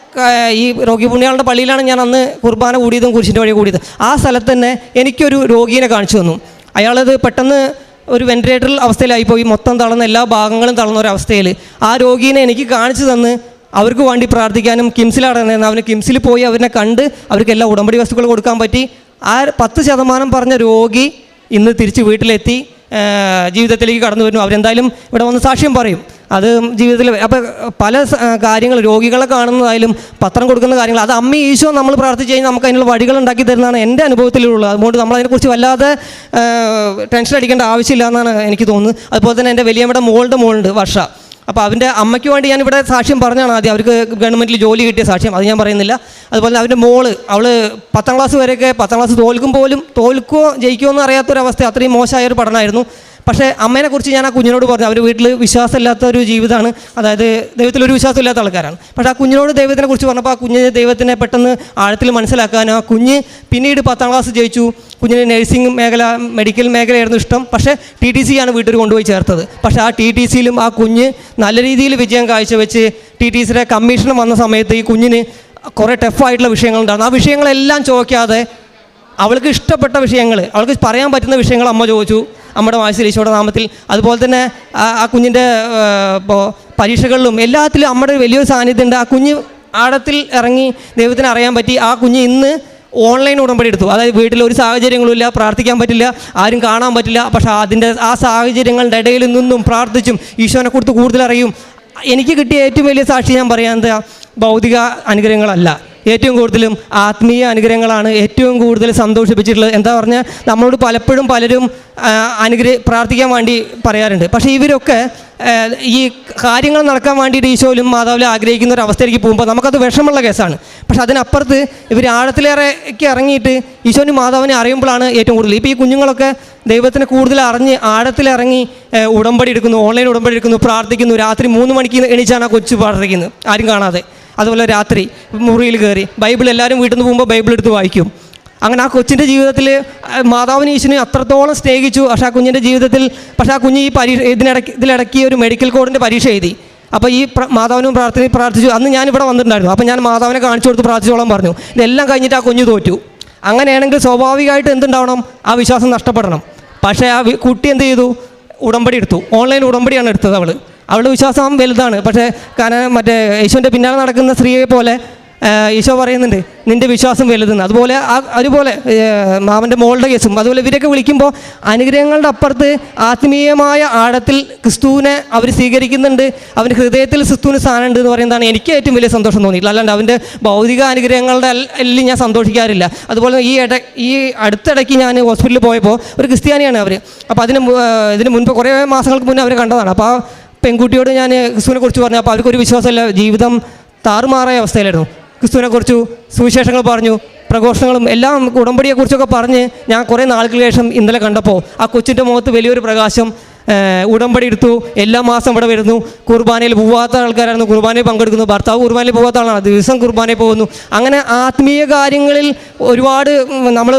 ഈ രോഗി പുണ്യാളുടെ പള്ളിയിലാണ് ഞാൻ അന്ന് കുർബാന കൂടിയതും കുരിശിന്റെ വഴി കൂടിയത്. ആ സ്ഥലത്ത് തന്നെ എനിക്കൊരു രോഗീനെ കാണിച്ചു തന്നു. അയാളത് പെട്ടെന്ന് ഒരു വെന്റിലേറ്ററിൽ അവസ്ഥയിലായിപ്പോയി മൊത്തം തളർന്ന എല്ലാ ഭാഗങ്ങളും തളർന്ന ഒരു ആ രോഗീനെ എനിക്ക് കാണിച്ചു തന്ന് അവർക്ക് വേണ്ടി പ്രാർത്ഥിക്കാനും കിംസിലാണ് അവന് കിംസിൽ പോയി അവരെ കണ്ട് അവർക്ക് എല്ലാ ഉടമ്പടി വസ്തുക്കൾ കൊടുക്കാൻ പറ്റി. ആ പത്ത് ശതമാനം പറഞ്ഞ രോഗി ഇന്ന് തിരിച്ച് വീട്ടിലെത്തി. ജീവിതത്തിലേക്ക് കടന്നു വരുന്നു. അവരെന്തായാലും ഇവിടെ വന്ന് സാക്ഷ്യം പറയും. അത് ജീവിതത്തിൽ അപ്പോൾ പല കാര്യങ്ങൾ രോഗികളെ കാണുന്നതായാലും പത്രം കൊടുക്കുന്ന കാര്യങ്ങൾ അത് അമ്മ ഈശോ നമ്മൾ പ്രാർത്ഥിച്ച് കഴിഞ്ഞാൽ നമുക്ക് അതിനുള്ള വഴികൾ ഉണ്ടാക്കി തരുന്നതാണ് എന്റെ അനുഭവത്തിലുള്ളത്. അതുകൊണ്ട് നമ്മൾ അതിനെക്കുറിച്ച് വല്ലാതെ ടെൻഷൻ അടിക്കേണ്ട ആവശ്യമില്ല എന്നാണ് എനിക്ക് തോന്നുന്നത്. അതുപോലെ തന്നെ എന്റെ വലിയമ്മയുടെ മോളുടെ മോളുണ്ട് വർഷ. അപ്പോൾ അവന്റെ അമ്മയ്ക്ക് വേണ്ടി ഞാൻ ഇവിടെ സാക്ഷ്യം പറഞ്ഞാണ് ആദ്യം. അവർക്ക് ഗവൺമെന്റിൽ ജോലി കിട്ടിയ സാക്ഷ്യം. അത് ഞാൻ പറയുന്നില്ല. അതുപോലെ തന്നെ അവന്റെ മോൾ അവൾ പത്താം ക്ലാസ് വരെയൊക്കെ പത്താം ക്ലാസ് തോൽക്കും പോലും തോൽക്കുമോ ജയിക്കുമോ എന്ന് അറിയാത്തൊരവസ്ഥ അത്രയും മോശമായൊരു പഠനമായിരുന്നു. പക്ഷേ അമ്മേനെക്കുറിച്ച് ഞാൻ ആ കുഞ്ഞിനോട് പറഞ്ഞു. അവർ വീട്ടിൽ വിശ്വാസമില്ലാത്ത ഒരു ജീവിതമാണ്. അതായത് ദൈവത്തിലൊരു വിശ്വാസമില്ലാത്ത ആൾക്കാരാണ്. പക്ഷേ ആ കുഞ്ഞിനോട് ദൈവത്തിനെ കുറിച്ച് പറഞ്ഞപ്പോൾ ആ കുഞ്ഞിനെ ദൈവത്തിനെ പെട്ടെന്ന് ആഴത്തിൽ മനസ്സിലാക്കാനും ആ കുഞ്ഞ് പിന്നീട് പത്താം ക്ലാസ് ജയിച്ചു. കുഞ്ഞിന് നഴ്സിംഗ് മേഖല മെഡിക്കൽ മേഖലയായിരുന്നു ഇഷ്ടം. പക്ഷേ ടി ടി സി ആണ് വീട്ടിൽ കൊണ്ടുപോയി ചേർത്തത്. പക്ഷേ ആ ടി ടി സിയിലും ആ കുഞ്ഞ് നല്ല രീതിയിൽ വിജയം കാഴ്ചവെച്ച് ടി ടി സിയുടെ കമ്മീഷൻ വന്ന സമയത്ത് ഈ കുഞ്ഞിന് കുറേ ടഫായിട്ടുള്ള വിഷയങ്ങളുണ്ടായിരുന്നു. ആ വിഷയങ്ങളെല്ലാം ചോദിക്കാതെ അവൾക്ക് ഇഷ്ടപ്പെട്ട വിഷയങ്ങൾ അവൾക്ക് പറയാൻ പറ്റുന്ന വിഷയങ്ങൾ അമ്മ ചോദിച്ചു. അമ്മയുടെ വാശിയിൽ ഈശോയുടെ നാമത്തിൽ. അതുപോലെ തന്നെ ആ കുഞ്ഞിന്റെ പരീക്ഷകളിലും എല്ലാത്തിലും അമ്മയുടെ വലിയൊരു സാന്നിധ്യം ഉണ്ട് ആ കുഞ്ഞ് ആഴത്തിൽ ഇറങ്ങി ദൈവത്തിന് അറിയാൻ പറ്റി. ആ കുഞ്ഞ് ഇന്ന് ഓൺലൈൻ ഉടമ്പടി എടുത്തു. അതായത് വീട്ടിൽ ഒരു സാഹചര്യങ്ങളുമില്ല പ്രാർത്ഥിക്കാൻ പറ്റില്ല ആരും കാണാൻ പറ്റില്ല. പക്ഷേ അതിന്റെ ആ സാഹചര്യങ്ങളുടെ ഇടയിൽ നിന്നും പ്രാർത്ഥിച്ചും ഈശോനെ കുറിച്ച് കൂടുതൽ അറിയും. എനിക്ക് കിട്ടിയ ഏറ്റവും വലിയ സാക്ഷി ഞാൻ പറയാൻ ഭൗതിക അനുഗ്രഹങ്ങളല്ല. ഏറ്റവും കൂടുതലും ആത്മീയ അനുഗ്രഹങ്ങളാണ് ഏറ്റവും കൂടുതൽ സന്തോഷിപ്പിച്ചിട്ടുള്ളത്. എന്താ പറഞ്ഞാൽ നമ്മളോട് പലപ്പോഴും പലരും അനുഗ്രഹ പ്രാർത്ഥിക്കാൻ വേണ്ടി പറയാറുണ്ട്. പക്ഷേ ഇവരൊക്കെ ഈ കാര്യങ്ങൾ നടക്കാൻ വേണ്ടിയിട്ട് ഈശോയിലും മാതാവിലും ആഗ്രഹിക്കുന്ന ഒരു അവസ്ഥയിലേക്ക് പോകുമ്പോൾ നമുക്കത് വിഷമുള്ള കേസാണ്. പക്ഷെ അതിനപ്പുറത്ത് ഇവർ ആഴത്തിലേറെക്ക് ഇറങ്ങിയിട്ട് ഈശോനും മാതാവിനെ അറിയുമ്പോഴാണ് ഏറ്റവും കൂടുതൽ. ഇപ്പോൾ ഈ കുഞ്ഞുങ്ങളൊക്കെ ദൈവത്തിനെ കൂടുതൽ അറിഞ്ഞ് ആഴത്തിലിറങ്ങി ഉടമ്പടി എടുക്കുന്നു ഓൺലൈൻ ഉടമ്പടി എടുക്കുന്നു പ്രാർത്ഥിക്കുന്നു. രാത്രി മൂന്ന് മണിക്ക് എണീച്ചാണ് ആ കൊച്ചു പ്രാർത്ഥിക്കുന്നത്. ആരും കാണാതെ. അതുപോലെ രാത്രി മുറിയിൽ കയറി ബൈബിൾ എല്ലാവരും വീട്ടിൽ നിന്ന് പോകുമ്പോൾ ബൈബിൾ എടുത്ത് വായിക്കും. അങ്ങനെ ആ കൊച്ചിന്റെ ജീവിതത്തിൽ മാതാവിന് ഈശുനെ അത്രത്തോളം സ്നേഹിച്ചു. പക്ഷേ ആ കുഞ്ഞിന്റെ ജീവിതത്തിൽ പക്ഷേ ആ കുഞ്ഞ് ഈ പരീക്ഷ ഇതിനിടയ്ക്ക് ഇതിലിടയ്ക്ക് ഒരു മെഡിക്കൽ കോഡിന്റെ പരീക്ഷ എഴുതി. അപ്പോൾ ഈ മാതാവിനും പ്രാർത്ഥന പ്രാർത്ഥിച്ചു. അന്ന് ഞാൻ ഇവിടെ വന്നിട്ടുണ്ടായിരുന്നു. അപ്പോൾ ഞാൻ മാതാവിനെ കാണിച്ചു കൊടുത്ത് പ്രാർത്ഥിച്ചോളം പറഞ്ഞു. ഇതെല്ലാം കഴിഞ്ഞിട്ട് ആ കുഞ്ഞ് തോറ്റു. അങ്ങനെയാണെങ്കിൽ സ്വാഭാവികമായിട്ട് എന്തുണ്ടാവണം? ആ വിശ്വാസം നഷ്ടപ്പെടണം. പക്ഷേ ആ കുട്ടി എന്ത് ചെയ്തു? ഉടമ്പടി എടുത്തു. ഓൺലൈൻ ഉടമ്പടിയാണ് എടുത്തത് അവൾ അവളുടെ വിശ്വാസം വലുതാണ്. പക്ഷേ കാരണം മറ്റേ യേശുവിന്റെ പിന്നാലെ നടക്കുന്ന സ്ത്രീയെ പോലെ ഈശോ പറയുന്നുണ്ട് നിന്റെ വിശ്വാസം വലുതെന്ന്. അതുപോലെ ആ അതുപോലെ മാമന്റെ മോളുടെ കേസും. അതുപോലെ ഇവരൊക്കെ വിളിക്കുമ്പോൾ അനുഗ്രഹങ്ങളുടെ അപ്പുറത്ത് ആത്മീയമായ ആഴത്തിൽ ക്രിസ്തുവിനെ അവർ സ്വീകരിക്കുന്നുണ്ട്. അവന്റെ ഹൃദയത്തിൽ ക്രിസ്തുവിന് സ്ഥാനമുണ്ട് എന്ന് പറയുന്നതാണ് എനിക്ക് ഏറ്റവും വലിയ സന്തോഷം തോന്നിയിട്ടുള്ളത്. അല്ലാണ്ട് അവന്റെ ഭൗതിക അനുഗ്രഹങ്ങളുടെ എല്ലാം ഞാൻ സന്തോഷിക്കാറില്ല. അതുപോലെ ഈ ഇട ഈ അടുത്തിടയ്ക്ക് ഞാൻ ഹോസ്പിറ്റലിൽ പോയപ്പോൾ ഒരു ക്രിസ്ത്യാനിയാണ് അവർ അപ്പോൾ അതിന് ഇതിന് മുൻപ് കുറേ മാസങ്ങൾക്ക് മുന്നേ അവർ കണ്ടതാണ്. അപ്പോൾ ആ പെൺകുട്ടിയോട് ഞാൻ ക്രിസ്തുവിനെ കുറിച്ച് പറഞ്ഞു അപ്പോൾ അവർക്കൊരു വിശ്വാസമല്ല. ജീവിതം താറുമാറായ അവസ്ഥയിലായിരുന്നു. ക്രിസ്തുവിനെ കുറിച്ചു സുവിശേഷങ്ങൾ പറഞ്ഞു പ്രഘോഷങ്ങളും എല്ലാം ഉടമ്പടിയെക്കുറിച്ചൊക്കെ പറഞ്ഞ് ഞാൻ കുറേ നാളുകൾക്ക് ശേഷം ഇന്നലെ കണ്ടപ്പോൾ ആ കൊച്ചിന്റെ മുഖത്ത് വലിയൊരു പ്രകാശം ഉടമ്പടി എടുത്തു. എല്ലാ മാസം ഇവിടെ വരുന്നു. കുർബാനയിൽ പോവാത്ത ആൾക്കാരായിരുന്നു. കുർബാനയിൽ പങ്കെടുക്കുന്നു. ഭർത്താവ് കുർബാനയിൽ പോകാത്ത ആളാണ്. ദിവസം കുർബാനയിൽ പോകുന്നു. അങ്ങനെ ആത്മീയ കാര്യങ്ങളിൽ ഒരുപാട് നമ്മൾ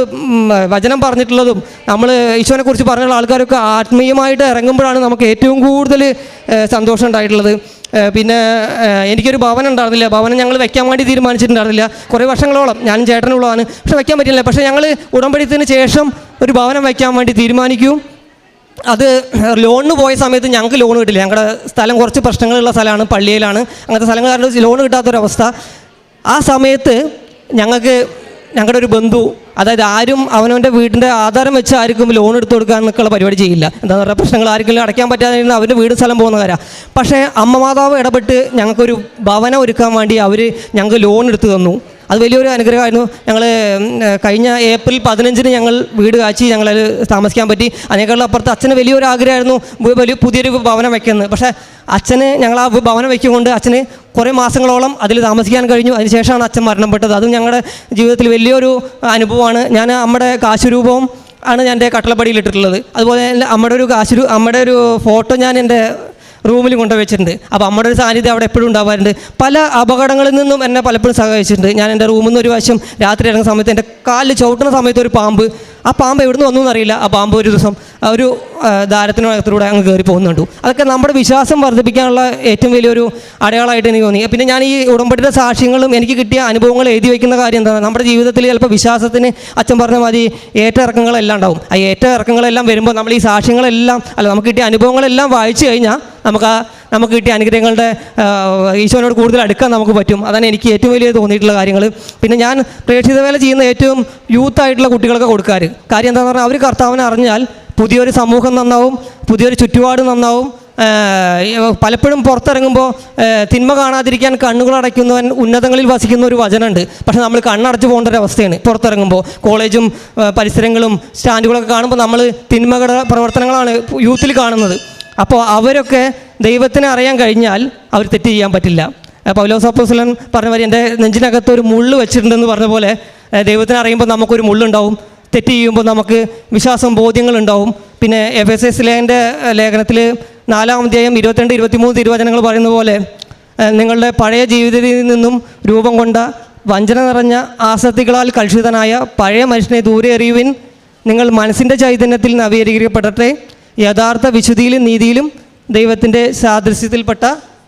വചനം പറഞ്ഞിട്ടുള്ളതും നമ്മൾ ഈശോനെ കുറിച്ച് പറഞ്ഞുള്ള ആൾക്കാരൊക്കെ ആത്മീയമായിട്ട് ഇറങ്ങുമ്പോഴാണ് നമുക്ക് ഏറ്റവും കൂടുതൽ സന്തോഷം ഉണ്ടായിട്ടുള്ളത്. പിന്നെ എനിക്കൊരു ഭവനം ഉണ്ടായിരുന്നില്ല. ഭവനം ഞങ്ങൾ വെക്കാൻ വേണ്ടി തീരുമാനിച്ചിട്ടുണ്ടായിരുന്നില്ല. കുറേ വർഷങ്ങളോളം ഞാനും ചേട്ടനുള്ളതാണ്. പക്ഷെ വെക്കാൻ പറ്റില്ല പക്ഷേ ഞങ്ങൾ ഉടമ്പടിത്തിന് ശേഷം ഒരു ഭവനം വയ്ക്കാൻ വേണ്ടി തീരുമാനിക്കും. അത് ലോണിന് പോയ സമയത്ത് ഞങ്ങൾക്ക് ലോൺ കിട്ടില്ല. ഞങ്ങളുടെ സ്ഥലം കുറച്ച് പ്രശ്നങ്ങളുള്ള സ്ഥലമാണ് പള്ളിയിലാണ്. അങ്ങനത്തെ സ്ഥലങ്ങൾ കാരണം ലോൺ കിട്ടാത്തൊരവസ്ഥ. ആ സമയത്ത് ഞങ്ങൾക്ക് ഞങ്ങളുടെ ഒരു ബന്ധു അതായത് ആരും അവനവന്റെ വീടിന്റെ ആധാരം വെച്ച് ആർക്കും ലോൺ എടുത്തു കൊടുക്കാൻ എന്നൊക്കെയുള്ള പരിപാടി ചെയ്യില്ല. എന്താ പറയുക പ്രശ്നങ്ങൾ ആർക്കെങ്കിലും അടയ്ക്കാൻ പറ്റാതിരുന്ന അവന്റെ വീട് സ്ഥലം പോകുന്ന കാര്യം. പക്ഷേ അമ്മ മാതാവ് ഇടപെട്ട് ഞങ്ങൾക്കൊരു ഭവനം ഒരുക്കാൻ വേണ്ടി അവർ ഞങ്ങൾക്ക് ലോൺ എടുത്ത് തന്നു. അത് വലിയൊരു അനുഗ്രഹമായിരുന്നു. ഞങ്ങൾ കഴിഞ്ഞ ഏപ്രിൽ പതിനഞ്ചിന് ഞങ്ങൾ വീട് കാച്ചി ഞങ്ങൾ താമസിക്കാൻ പറ്റി. അതിനേക്കാളും അപ്പുറത്ത് അച്ഛന് വലിയൊരു ആഗ്രഹമായിരുന്നു വലിയ പുതിയൊരു ഭവനം വയ്ക്കുന്നത് പക്ഷേ അച്ഛന് ഞങ്ങൾ ആ ഭവനം വെക്കുകൊണ്ട് അച്ഛന് കുറേ മാസങ്ങളോളം അതിൽ താമസിക്കാൻ കഴിഞ്ഞു. അതിനുശേഷമാണ് അച്ഛൻ മരണപ്പെട്ടത്. അതും ഞങ്ങളുടെ ജീവിതത്തിൽ വലിയൊരു അനുഭവമാണ്. ഞാൻ അമ്മയുടെ കാശുരൂപവും ആണ് ഞാൻ എന്റെ കട്ടളപ്പടിയിൽ ഇട്ടിട്ടുള്ളത്. അതുപോലെ അമ്മയുടെ ഒരു കാശുരു അമ്മയുടെ ഒരു ഫോട്ടോ ഞാൻ എന്റെ റൂമിൽ കൊണ്ടുവച്ചിട്ടുണ്ട്. അപ്പോൾ അമ്മയുടെ ഒരു സാന്നിധ്യം അവിടെ എപ്പോഴും ഉണ്ടാവാറുണ്ട്. പല അപകടങ്ങളിൽ നിന്നും എന്നെ പലപ്പോഴും സഹായിച്ചിട്ടുണ്ട്. ഞാൻ എന്റെ റൂമിൽ നിന്ന് ഒരു വശം രാത്രി ഇറങ്ങുന്ന സമയത്ത് എന്റെ കാലിൽ ചവിട്ടുന്ന സമയത്ത് ഒരു പാമ്പ്. ആ പാമ്പ് എവിടുന്ന് വന്നു എന്നറിയില്ല. ആ പാമ്പ് ഒരു ദിവസം ഒരു ദാരത്തിനകത്തിലൂടെ അങ്ങ് കയറി പോകുന്നുണ്ട്. അതൊക്കെ നമ്മുടെ വിശ്വാസം വർദ്ധിപ്പിക്കാനുള്ള ഏറ്റവും വലിയൊരു അടയാളമായിട്ട് എനിക്ക് തോന്നി. പിന്നെ ഞാൻ ഈ ഉടമ്പടിയുടെ സാക്ഷ്യങ്ങളും എനിക്ക് കിട്ടിയ അനുഭവങ്ങൾ എഴുതി വയ്ക്കുന്ന കാര്യം എന്താണ്? നമ്മുടെ ജീവിതത്തിൽ ചിലപ്പോൾ വിശ്വാസത്തിന് അച്ഛൻ പറഞ്ഞ മതി ഏറ്റ ഇറക്കങ്ങളെല്ലാം ഉണ്ടാവും. ആ ഏറ്റ ഇറക്കങ്ങളെല്ലാം വരുമ്പോൾ നമ്മൾ ഈ സാക്ഷ്യങ്ങളെല്ലാം അല്ല നമുക്ക് കിട്ടിയ അനുഭവങ്ങളെല്ലാം വായിച്ചു കഴിഞ്ഞാൽ നമുക്ക് ആ നമുക്ക് കിട്ടിയ അനുഗ്രഹങ്ങളുടെ ഈശോനോട് കൂടുതൽ അടുക്കാൻ നമുക്ക് പറ്റും. അതാണ് എനിക്ക് ഏറ്റവും വലിയ തോന്നിയിട്ടുള്ള കാര്യങ്ങൾ പിന്നെ ഞാൻ പ്രേക്ഷിത വേല ചെയ്യുന്ന ഏറ്റവും യൂത്ത് ആയിട്ടുള്ള കുട്ടികൾക്ക് കൊടുക്കാറ്. കാര്യം എന്താണെന്ന് പറഞ്ഞാൽ അവർ കർത്താവിനെ അറിഞ്ഞാൽ പുതിയൊരു സമൂഹം നന്നാവും പുതിയൊരു ചുറ്റുപാട് നന്നാവും. പലപ്പോഴും പുറത്തിറങ്ങുമ്പോൾ തിന്മ കാണാതിരിക്കാൻ കണ്ണുകൾ അടയ്ക്കുന്നവൻ ഉന്നതങ്ങളിൽ വസിക്കുന്ന ഒരു വചനമുണ്ട്. പക്ഷേ നമ്മൾ കണ്ണടച്ച് പോകേണ്ട ഒരു അവസ്ഥയാണ് പുറത്തിറങ്ങുമ്പോൾ കോളേജും പരിസരങ്ങളും സ്റ്റാൻഡുകളൊക്കെ കാണുമ്പോൾ നമ്മൾ തിന്മകളുടെ പ്രവർത്തനങ്ങളാണ് യൂത്തിൽ കാണുന്നത്. അപ്പോൾ അവരൊക്കെ ദൈവത്തിനെ അറിയാൻ കഴിഞ്ഞാൽ അവർ തെറ്റ് ചെയ്യാൻ പറ്റില്ല. പൗലോസ് അപ്പോസ്തലൻ പറഞ്ഞ പോലെ എന്റെ നെഞ്ചിനകത്ത് ഒരു മുള്ള് വെച്ചിട്ടുണ്ടെന്ന് പറഞ്ഞ പോലെ ദൈവത്തിനെ അറിയുമ്പോൾ നമുക്കൊരു മുള്ളുണ്ടാവും. തെറ്റ് ചെയ്യുമ്പോൾ നമുക്ക് വിശ്വാസം ബോധ്യങ്ങളുണ്ടാവും പിന്നെ എഫ് എസ് എസ് ലേന്റെ ലേഖനത്തിൽ നാലാം അധ്യായം ഇരുപത്തിരണ്ട് ഇരുപത്തിമൂന്ന് തിരുവചനങ്ങൾ പറയുന്ന പോലെ നിങ്ങളുടെ പഴയ ജീവിതത്തിൽ നിന്നും രൂപം കൊണ്ട വഞ്ചന നിറഞ്ഞ ആസക്തികളാൽ കൽഷിതനായ പഴയ മനുഷ്യനെ ദൂരെ എറിയുവിൻ. നിങ്ങൾ മനസ്സിന്റെ ചൈതന്യത്തിൽ നവീകരിക്കപ്പെടട്ടെ. യഥാർത്ഥ വിശുദ്ധിയിലും നീതിയിലും ദൈവത്തിന്റെ സാദൃശ്യത്തിൽപ്പെട്ട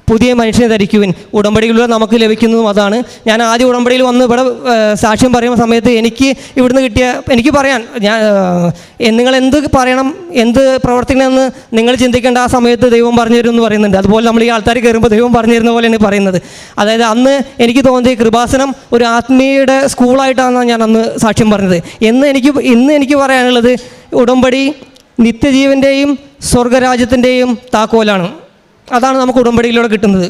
പുതിയ മനുഷ്യനെ ധരിക്കുവിൻ. ഉടമ്പടിയിലൂടെ നമുക്ക് ലഭിക്കുന്നതും അതാണ്. ഞാൻ ആദ്യ ഉടമ്പടിയിൽ വന്ന് ഇവിടെ സാക്ഷ്യം പറയുന്ന സമയത്ത് എനിക്ക് ഇവിടുന്ന് കിട്ടിയ എനിക്ക് പറയാൻ ഞാൻ നിങ്ങൾ എന്ത് പറയണം എന്ത് പ്രവർത്തിക്കണമെന്ന് നിങ്ങൾ ചിന്തിക്കേണ്ട ആ സമയത്ത് ദൈവം പറഞ്ഞു എന്ന് പറയുന്നുണ്ട്. അതുപോലെ നമ്മൾ ഈ ആൾക്കാർ കയറുമ്പോൾ ദൈവം പറഞ്ഞു തരുന്ന പോലെയാണ് പറയുന്നത്. അതായത് അന്ന് എനിക്ക് തോന്നിയ കൃപാസനം ഒരു ആത്മീയയുടെ സ്കൂളായിട്ടാണ് ഞാൻ അന്ന് സാക്ഷ്യം പറഞ്ഞത്. എന്ന് എനിക്ക് ഇന്ന് എനിക്ക് പറയാനുള്ളത് ഉടമ്പടി നിത്യജീവന്റെയും സ്വർഗരാജ്യത്തിന്റെയും താക്കോലാണ്. അതാണ് നമുക്ക് ഉടമ്പടിയിലൂടെ കിട്ടുന്നത്.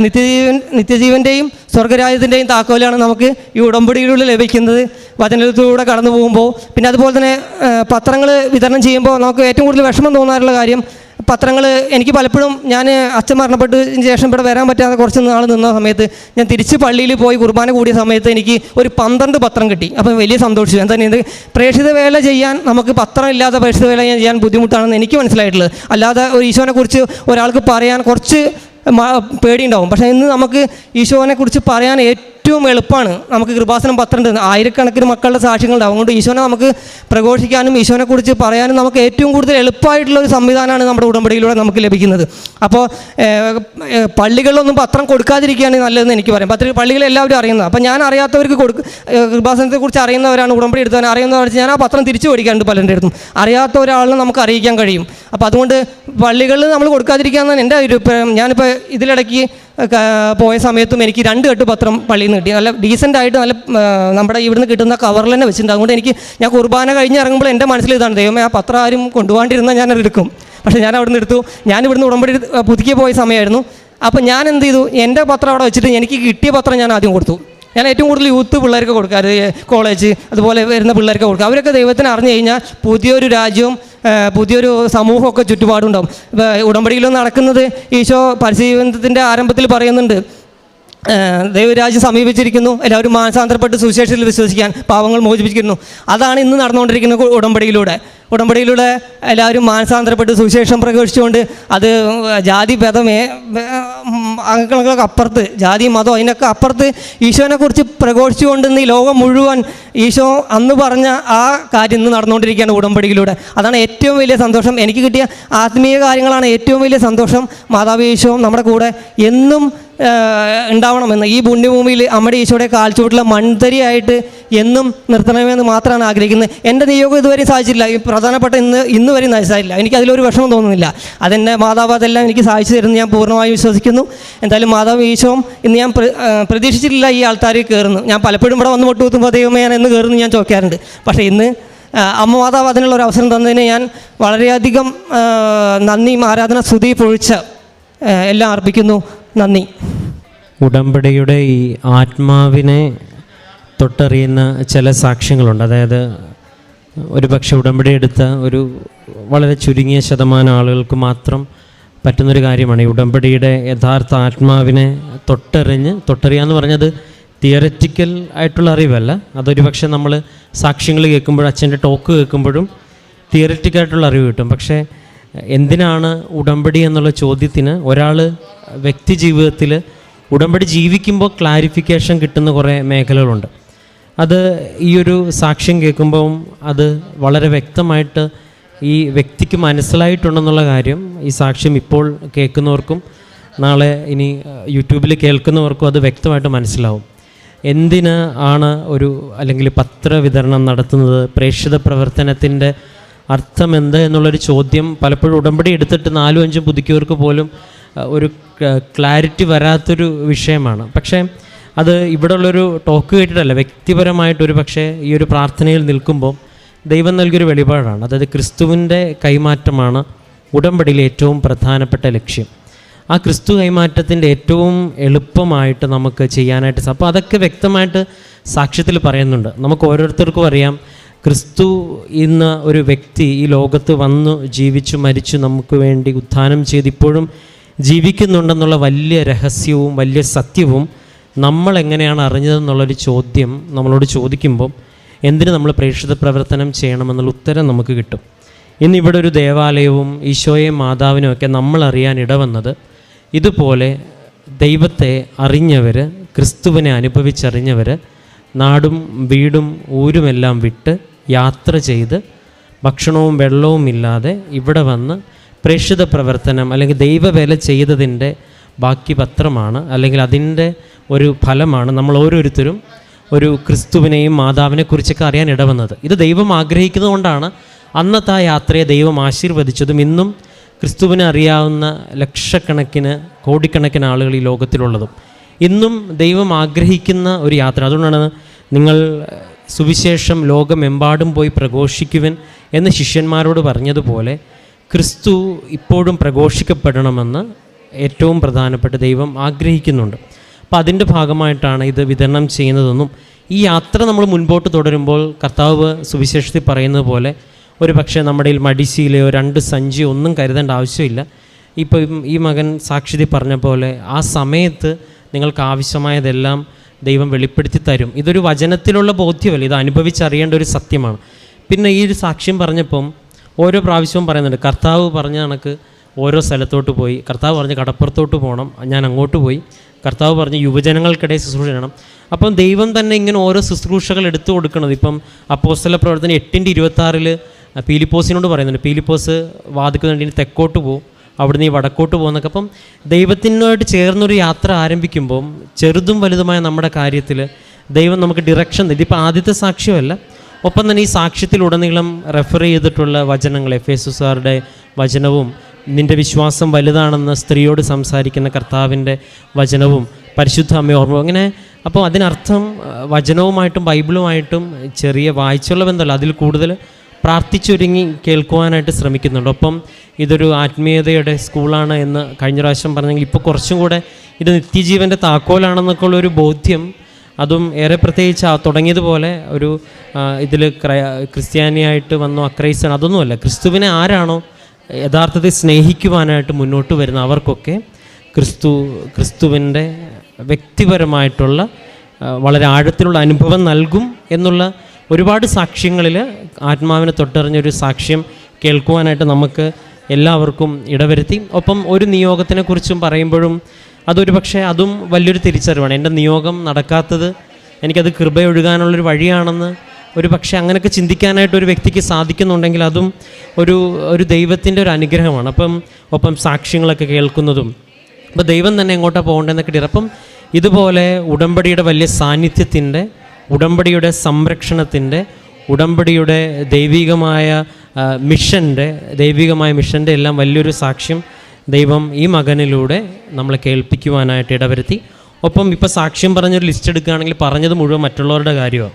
നിത്യജീവൻ നിത്യജീവന്റെയും സ്വർഗരാജ്യത്തിന്റെയും താക്കോലാണ് നമുക്ക് ഈ ഉടമ്പടിയിലൂടെ ലഭിക്കുന്നത്. വചനത്തിലൂടെ കടന്നു പോകുമ്പോൾ പിന്നെ അതുപോലെ തന്നെ പത്രങ്ങൾ വിതരണം ചെയ്യുമ്പോൾ നമുക്ക് ഏറ്റവും കൂടുതൽ വിഷമം തോന്നാറുള്ള കാര്യം പത്രങ്ങൾ എനിക്ക് പലപ്പോഴും ഞാൻ അച്ഛൻ മരണപ്പെട്ടതിന് ശേഷം ഇവിടെ വരാൻ പറ്റാതെ കുറച്ച് നാൾ നിന്ന സമയത്ത് ഞാൻ തിരിച്ച് പള്ളിയിൽ പോയി കുർബാന കൂടിയ സമയത്ത് എനിക്ക് ഒരു പന്ത്രണ്ട് പത്രം കിട്ടി. അപ്പോൾ വലിയ സന്തോഷിച്ചു. എന്താ ഇത്? പ്രേക്ഷിത വേല ചെയ്യാൻ നമുക്ക് പത്രം ഇല്ലാതെ പ്രേക്ഷിത വേല ചെയ്യാൻ ബുദ്ധിമുട്ടാണെന്ന് എനിക്ക് മനസ്സിലായിട്ടുള്ളത്. അല്ലാതെ ഒരു ഈശോനെക്കുറിച്ച് ഒരാൾക്ക് പറയാൻ കുറച്ച് പേടിയുണ്ടാവും. പക്ഷേ ഇന്ന് നമുക്ക് ഈശോനെക്കുറിച്ച് പറയാൻ ഏറ്റവും എളുപ്പമാണ് നമുക്ക് കൃപാസനം പത്രണ്ട് ആയിരക്കണക്കിന് മക്കളുടെ സാക്ഷ്യങ്ങളുണ്ട്. അതുകൊണ്ട് ഈശോനെ നമുക്ക് പ്രഘോഷിക്കാനും ഈശോനെക്കുറിച്ച് പറയാനും നമുക്ക് ഏറ്റവും കൂടുതൽ എളുപ്പമായിട്ടുള്ള ഒരു സംവിധാനമാണ് നമ്മുടെ ഉടമ്പടിയിലൂടെ നമുക്ക് ലഭിക്കുന്നത്. അപ്പോൾ പള്ളികളിലൊന്നും പത്രം കൊടുക്കാതിരിക്കുകയാണ് നല്ലതെന്ന് എനിക്ക് പറയാം. പത്ര പള്ളികളിൽ എല്ലാവരും അറിയുന്നത്. അപ്പോൾ ഞാൻ അറിയാത്തവർക്ക് കൊടുക്ക കൃപാസനത്തെക്കുറിച്ച് കുറിച്ച് അറിയുന്നവരാണ് ഉടമ്പടി എടുത്തവൻ അറിയുന്നവർ ഞാൻ ആ പത്രം തിരിച്ചു മേടിക്കാറുണ്ട് പലരുടെ അടുത്തും. അറിയാത്ത ഒരാളിനെ നമുക്ക് അറിയിക്കാൻ കഴിയും. അപ്പോൾ അതുകൊണ്ട് പള്ളികളിൽ നമ്മൾ കൊടുക്കാതിരിക്കുക എന്നാണ് എന്റെ അഭിപ്രായം. ഞാനിപ്പോൾ ഇതിലിടയ്ക്ക് പോയ സമയത്തും എനിക്ക് രണ്ട് കെട്ട് പത്രം പള്ളിയിൽ നിന്ന് കിട്ടി. നല്ല ഡീസന്റ് ആയിട്ട് നല്ല നമ്മുടെ ഇവിടുന്ന് കിട്ടുന്ന കവറിൽ തന്നെ വെച്ചിട്ടുണ്ട്. അതുകൊണ്ട് എനിക്ക് ഞാൻ കുർബാന കഴിഞ്ഞ് ഇറങ്ങുമ്പോൾ എന്റെ മനസ്സിൽ ഇതാണ് ദൈവമേ ആ പത്രം ആരും കൊണ്ടുപോകാണ്ടിരുന്നാൽ ഞാനത് എടുക്കും. പക്ഷേ ഞാൻ അവിടെ നിന്ന് എടുത്തു. ഞാൻ ഇവിടുന്ന് ഉടമ്പടി പുതുക്കിയ പുതുക്കി പോയ സമയമായിരുന്നു. അപ്പോൾ ഞാൻ എന്ത് ചെയ്തു? എന്റെ പത്രം അവിടെ വെച്ചിട്ട് എനിക്ക് കിട്ടിയ പത്രം ഞാൻ ആദ്യം കൊടുത്തു. ഞാൻ ഏറ്റവും കൂടുതൽ യൂത്ത് പിള്ളേർക്ക് കൊടുക്കാറ് കോളേജ് അതുപോലെ വരുന്ന പിള്ളേർക്ക് കൊടുക്കുക അവരൊക്കെ ദൈവത്തിന് അറിഞ്ഞു കഴിഞ്ഞാൽ പുതിയൊരു രാജ്യവും പുതിയൊരു സമൂഹമൊക്കെ ചുറ്റുപാടുണ്ടാവും ഇപ്പോൾ ഉടമ്പടിയിലൊന്നും നടക്കുന്നത് ഈശോ പരിശീലനത്തിന്റെ ആരംഭത്തിൽ പറയുന്നുണ്ട്. ആ, ദൈവരാജ്യം സമീപിച്ചിരിക്കുന്നു. എല്ലാവരും മാനസാന്തരപ്പെട്ട് സുവിശേഷത്തിൽ വിശ്വസിക്കാൻ പാവങ്ങൾ മോചിപ്പിക്കുന്നു അതാണ് ഇന്ന് നടന്നുകൊണ്ടിരിക്കുന്ന ഉടമ്പടിയിലൂടെ. ഉടമ്പടിയിലൂടെ എല്ലാവരും മാനസാന്തരപ്പെട്ട് സുവിശേഷം പ്രഘോഷിച്ചുകൊണ്ട് അത് ജാതി ഭേദമേ അംഗങ്ങളൊക്കെ അപ്പുറത്ത് ജാതി മതം അതിനൊക്കെ അപ്പുറത്ത് ഈശോനെക്കുറിച്ച് പ്രകോഷിച്ചുകൊണ്ട് ഈ ലോകം മുഴുവൻ ഈശോ അന്ന് പറഞ്ഞ ആ കാര്യം ഇന്ന് നടന്നുകൊണ്ടിരിക്കുകയാണ് ഉടമ്പടിയിലൂടെ. അതാണ് ഏറ്റവും വലിയ സന്തോഷം. എനിക്ക് കിട്ടിയ ആത്മീയ കാര്യങ്ങളാണ് ഏറ്റവും വലിയ സന്തോഷം. മാതാവ് ഈശോ നമ്മുടെ കൂടെ എന്നും ഉണ്ടാവണമെന്ന്. ഈ പുണ്യഭൂമിയിൽ അമ്മയുടെ ഈശോയുടെ കാൽച്ചുവട്ടിലെ മൺതരിയായിട്ട് എന്നും നിർത്തണമെന്ന് മാത്രമാണ് ആഗ്രഹിക്കുന്നത്. എന്റെ നിയോഗം ഇതുവരെ സാധിച്ചില്ല പ്രധാനപ്പെട്ട ഇന്ന് ഇന്ന് വരെ സാധിച്ചില്ല എനിക്ക് അതിലൊരു വിഷമം തോന്നുന്നില്ല. അതെന്റെ മാതാവ് അതെല്ലാം എനിക്ക് സാധിച്ചു തരുന്നു ഞാൻ പൂർണമായി വിശ്വസിക്കുന്നു. എന്തായാലും മാതാവ് ഈശോം ഇന്ന് ഞാൻ പ്ര- പ്രതീക്ഷിച്ചിട്ടില്ല ഈ ആൾക്കാരിൽ കയറുന്നു. ഞാൻ പലപ്പോഴും ഇവിടെ വന്ന് മുട്ടുകുത്തുമ്പോൾ ദൈവമേ ഞാൻ എന്ന് കയറുന്നു ഞാൻ ചോദിക്കാറുണ്ട്. പക്ഷേ ഇന്ന് അമ്മ മാതാവ് അതിനുള്ള ഒരു അവസരം തന്നതിന് ഞാൻ വളരെയധികം നന്ദിയും ആരാധന സ്തുതി പൊഴിച്ച എല്ലാം അർപ്പിക്കുന്നു. നന്ദി. ഉടമ്പടിയുടെ ഈ ആത്മാവിനെ തൊട്ടറിയുന്ന ചില സാക്ഷ്യങ്ങളുണ്ട്. അതായത് ഒരു പക്ഷെ ഉടമ്പടി എടുത്ത ഒരു വളരെ ചുരുങ്ങിയ ശതമാനം ആളുകൾക്ക് മാത്രം പറ്റുന്നൊരു കാര്യമാണ്. ഈ ഉടമ്പടിയുടെ യഥാർത്ഥ ആത്മാവിനെ തൊട്ടറിഞ്ഞ് തൊട്ടറിയാന്ന് പറഞ്ഞത് തിയററ്റിക്കൽ ആയിട്ടുള്ള അറിവല്ല. അതൊരു പക്ഷെ നമ്മൾ സാക്ഷ്യങ്ങൾ കേൾക്കുമ്പോഴും അച്ഛന്റെ ടോക്ക് കേൾക്കുമ്പോഴും തിയററ്റിക്കൽ ആയിട്ടുള്ള അറിവ് കിട്ടും. പക്ഷേ എന്തിനാണ് ഉടമ്പടി എന്നുള്ള ചോദ്യത്തിന് ഒരാൾ വ്യക്തി ജീവിതത്തിൽ ഉടമ്പടി ജീവിക്കുമ്പോൾ ക്ലാരിഫിക്കേഷൻ കിട്ടുന്ന കുറേ മേഖലകളുണ്ട്. അത് ഈ ഒരു സാക്ഷ്യം കേൾക്കുമ്പം അത് വളരെ വ്യക്തമായിട്ട് ഈ വ്യക്തിക്ക് മനസ്സിലായിട്ടുണ്ടെന്നുള്ള കാര്യം ഈ സാക്ഷ്യം ഇപ്പോൾ കേൾക്കുന്നവർക്കും നാളെ ഇനി യൂട്യൂബിൽ കേൾക്കുന്നവർക്കും അത് വ്യക്തമായിട്ട് മനസ്സിലാവും. എന്തിന് ആണ് ഒരു അല്ലെങ്കിൽ പത്ര വിതരണം നടത്തുന്നത്? പ്രേക്ഷിത പ്രവർത്തനത്തിന്റെ അർത്ഥം എന്ത് എന്നുള്ളൊരു ചോദ്യം പലപ്പോഴും ഉടമ്പടി എടുത്തിട്ട് നാലും അഞ്ചും പുതുക്കിയവർക്ക് പോലും ഒരു ക്ലാരിറ്റി വരാത്തൊരു വിഷയമാണ്. പക്ഷേ അത് ഇവിടെ ഉള്ളൊരു ടോക്ക് കേട്ടിട്ടല്ല വ്യക്തിപരമായിട്ടൊരു പക്ഷേ ഈ ഒരു പ്രാർത്ഥനയിൽ നിൽക്കുമ്പോൾ ദൈവം നൽകിയൊരു വെളിപാടാണ്. അതായത് ക്രിസ്തുവിന്റെ കൈമാറ്റമാണ് ഉടമ്പടിയിലെ ഏറ്റവും പ്രധാനപ്പെട്ട ലക്ഷ്യം. ആ ക്രിസ്തു കൈമാറ്റത്തിന്റെ ഏറ്റവും എളുപ്പമായിട്ട് നമുക്ക് ചെയ്യാനായിട്ട് അപ്പോൾ അതൊക്കെ വ്യക്തമായിട്ട് സാക്ഷ്യത്തിൽ പറയുന്നുണ്ട്. നമുക്ക് ഓരോരുത്തർക്കും അറിയാം ക്രിസ്തു ഇന്ന് ഒരു വ്യക്തി ഈ ലോകത്ത് വന്നു ജീവിച്ചു മരിച്ചു നമുക്ക് വേണ്ടി ഉത്ഥാനം ചെയ്ത് ഇപ്പോഴും ജീവിക്കുന്നുണ്ടെന്നുള്ള വലിയ രഹസ്യവും വലിയ സത്യവും നമ്മൾ എങ്ങനെയാണ് അറിഞ്ഞതെന്നുള്ളൊരു ചോദ്യം നമ്മളോട് ചോദിക്കുമ്പം എന്തിനു നമ്മൾ പ്രേക്ഷിത പ്രവർത്തനം ചെയ്യണമെന്നുള്ള ഉത്തരം നമുക്ക് കിട്ടും. ഇന്നിവിടെ ഒരു ദേവാലയവും ഈശോയെയും മാതാവിനും ഒക്കെ നമ്മൾ അറിയാൻ ഇടവന്നത് ഇതുപോലെ ദൈവത്തെ അറിഞ്ഞവർ ക്രിസ്തുവിനെ അനുഭവിച്ചറിഞ്ഞവർ നാടും വീടും ഊരുമെല്ലാം വിട്ട് യാത്ര ചെയ്ത് ഭക്ഷണവും വെള്ളവും ഇല്ലാതെ ഇവിടെ വന്ന് പ്രേക്ഷിത പ്രവർത്തനം അല്ലെങ്കിൽ ദൈവവേല ചെയ്തതിന്റെ ബാക്കി പത്രമാണ് അല്ലെങ്കിൽ അതിന്റെ ഒരു ഫലമാണ് നമ്മൾ ഓരോരുത്തരും ഒരു ക്രിസ്തുവിനെയും മാതാവിനെ കുറിച്ചൊക്കെ അറിയാൻ ഇടവന്നത്. ഇത് ദൈവം ആഗ്രഹിക്കുന്നതുകൊണ്ടാണ് അന്നത്തെ ആ യാത്രയെ ദൈവം ആശീർവദിച്ചതും ഇന്നും ക്രിസ്തുവിനെ അറിയാവുന്ന ലക്ഷക്കണക്കിന് കോടിക്കണക്കിന് ആളുകൾ ഈ ലോകത്തിലുള്ളതും. ഇന്നും ദൈവം ആഗ്രഹിക്കുന്ന ഒരു യാത്ര. അതുകൊണ്ടാണ് നിങ്ങൾ സുവിശേഷം ലോകമെമ്പാടും പോയി പ്രഘോഷിക്കുവൻ എന്ന് ശിഷ്യന്മാരോട് പറഞ്ഞതുപോലെ ക്രിസ്തു ഇപ്പോഴും പ്രഘോഷിക്കപ്പെടണമെന്ന് ഏറ്റവും പ്രധാനപ്പെട്ട ദൈവം ആഗ്രഹിക്കുന്നുണ്ട്. അപ്പോൾ അതിന്റെ ഭാഗമായിട്ടാണ് ഇത് വിതരണം ചെയ്യുന്നതെന്നും ഈ യാത്ര നമ്മൾ മുൻപോട്ട് തുടരുമ്പോൾ കർത്താവ് സുവിശേഷത്തിൽ പറയുന്നത് പോലെ ഒരു പക്ഷേ നമ്മുടെ മടിശീലയോ രണ്ട് സഞ്ചിയോ ഒന്നും കരുതേണ്ട ആവശ്യമില്ല. ഇപ്പം ഈ മകൻ സാക്ഷിതി പറഞ്ഞ പോലെ ആ സമയത്ത് നിങ്ങൾക്ക് ആവശ്യമായതെല്ലാം ദൈവം വെളിപ്പെടുത്തി തരും. ഇതൊരു വചനത്തിലുള്ള ബോധ്യമല്ല ഇത് അനുഭവിച്ചറിയേണ്ട ഒരു സത്യമാണ്. പിന്നെ ഈ ഒരു സാക്ഷ്യം പറഞ്ഞപ്പം ഓരോ പ്രാവശ്യവും പറയുന്നുണ്ട് കർത്താവ് പറഞ്ഞ കണക്ക് ഓരോ സ്ഥലത്തോട്ട് പോയി. കർത്താവ് പറഞ്ഞ് കടപ്പുറത്തോട്ട് പോകണം ഞാൻ അങ്ങോട്ട് പോയി. കർത്താവ് പറഞ്ഞ് യുവജനങ്ങൾക്കിടയിൽ ശുശ്രൂഷ ചെയ്യണം. അപ്പം ദൈവം തന്നെ ഇങ്ങനെ ഓരോ ശുശ്രൂഷകൾ എടുത്തു കൊടുക്കുന്നത് ഇപ്പം അപ്പോസ്തല പ്രവർത്തനം എട്ടിന്റെ ഇരുപത്താറിൽ പീലിപ്പോസിനോട് പറയുന്നുണ്ട് പീലിപ്പോസ് വാദിക്കുന്നുണ്ട് ഇനി തെക്കോട്ട് പോകും അവിടുന്ന് ഈ വടക്കോട്ട് പോകുന്നൊക്കെ അപ്പം ദൈവത്തിനോട് ചേർന്നൊരു യാത്ര ആരംഭിക്കുമ്പം ചെറുതും വലുതുമായ നമ്മുടെ കാര്യത്തിൽ ദൈവം നമുക്ക് ഡിറക്ഷൻ ഇതിപ്പോൾ ആദ്യത്തെ സാക്ഷ്യമല്ല. ഒപ്പം തന്നെ ഈ സാക്ഷ്യത്തിലുടനീളം റെഫർ ചെയ്തിട്ടുള്ള വചനങ്ങൾ എഫ് എസ് സാറുടെ വചനവും നിന്റെ വിശ്വാസം വലുതാണെന്ന് സ്ത്രീയോട് സംസാരിക്കുന്ന കർത്താവിന്റെ വചനവും പരിശുദ്ധ അമ്മ ഓർമ്മ അങ്ങനെ അപ്പോൾ അതിനർത്ഥം വചനവുമായിട്ടും ബൈബിളുമായിട്ടും ചെറിയ വായിച്ചുള്ള ബന്ധമല്ല അതിൽ കൂടുതൽ പ്രാർത്ഥിച്ചൊരുങ്ങി കേൾക്കുവാനായിട്ട് ശ്രമിക്കുന്നുണ്ട്. ഒപ്പം ഇതൊരു ആത്മീയതയുടെ സ്കൂളാണ് എന്ന് കഴിഞ്ഞ പ്രാവശ്യം പറഞ്ഞെങ്കിൽ ഇപ്പോൾ കുറച്ചും കൂടെ ഇത് നിത്യജീവന്റെ താക്കോലാണെന്നൊക്കെ ഉള്ളൊരു ബോധ്യം അതും ഏറെ പ്രത്യേകിച്ച് തുടങ്ങിയതുപോലെ ഒരു ഇതിൽ ക്രിസ്ത്യാനിയായിട്ട് വന്നു അക്രൈസൻ അതൊന്നുമല്ല. ക്രിസ്തുവിനെ ആരാണോ യഥാർത്ഥത്തിൽ സ്നേഹിക്കുവാനായിട്ട് മുന്നോട്ട് വരുന്ന അവർക്കൊക്കെ ക്രിസ്തു ക്രിസ്തുവിന്റെ വ്യക്തിപരമായിട്ടുള്ള വളരെ ആഴത്തിലുള്ള അനുഭവം നൽകും എന്നുള്ള ഒരുപാട് സാക്ഷ്യങ്ങളിൽ ആത്മാവിനെ തൊട്ടറിഞ്ഞൊരു സാക്ഷ്യം കേൾക്കുവാനായിട്ട് നമുക്ക് എല്ലാവർക്കും ഇടവരുത്തി. ഒപ്പം ഒരു നിയോഗത്തിനെ കുറിച്ചും പറയുമ്പോഴും അതൊരു പക്ഷേ അതും വലിയൊരു തിരിച്ചറിവാണ്. എന്റെ നിയോഗം നടക്കാത്തത് എനിക്കത് കൃപയൊഴുകാനുള്ളൊരു വഴിയാണെന്ന് ഒരു പക്ഷേ അങ്ങനെയൊക്കെ ചിന്തിക്കാനായിട്ട് ഒരു വ്യക്തിക്ക് സാധിക്കുന്നുണ്ടെങ്കിൽ അതും ഒരു ഒരു ദൈവത്തിന്റെ ഒരു അനുഗ്രഹമാണ്. അപ്പം ഒപ്പം സാക്ഷ്യങ്ങളൊക്കെ കേൾക്കുന്നതും. അപ്പോൾ ദൈവം തന്നെ എങ്ങോട്ടാണ് പോകേണ്ടതെന്നൊക്കെ ഡിറ അപ്പം ഇതുപോലെ ഉടമ്പടിയുടെ വലിയ സാന്നിധ്യത്തിന്റെ ഉടമ്പടിയുടെ സംരക്ഷണത്തിന്റെ ഉടമ്പടിയുടെ ദൈവികമായ മിഷന്റെ ദൈവികമായ മിഷന്റെ എല്ലാം വലിയൊരു സാക്ഷ്യം ദൈവം ഈ മകനിലൂടെ നമ്മളെ കേൾപ്പിക്കുവാനായിട്ട് ഇടവരുത്തി. ഒപ്പം ഇപ്പോൾ സാക്ഷ്യം പറഞ്ഞൊരു ലിസ്റ്റ് എടുക്കുകയാണെങ്കിൽ പറഞ്ഞത് മുഴുവൻ മറ്റുള്ളവരുടെ കാര്യമാണ്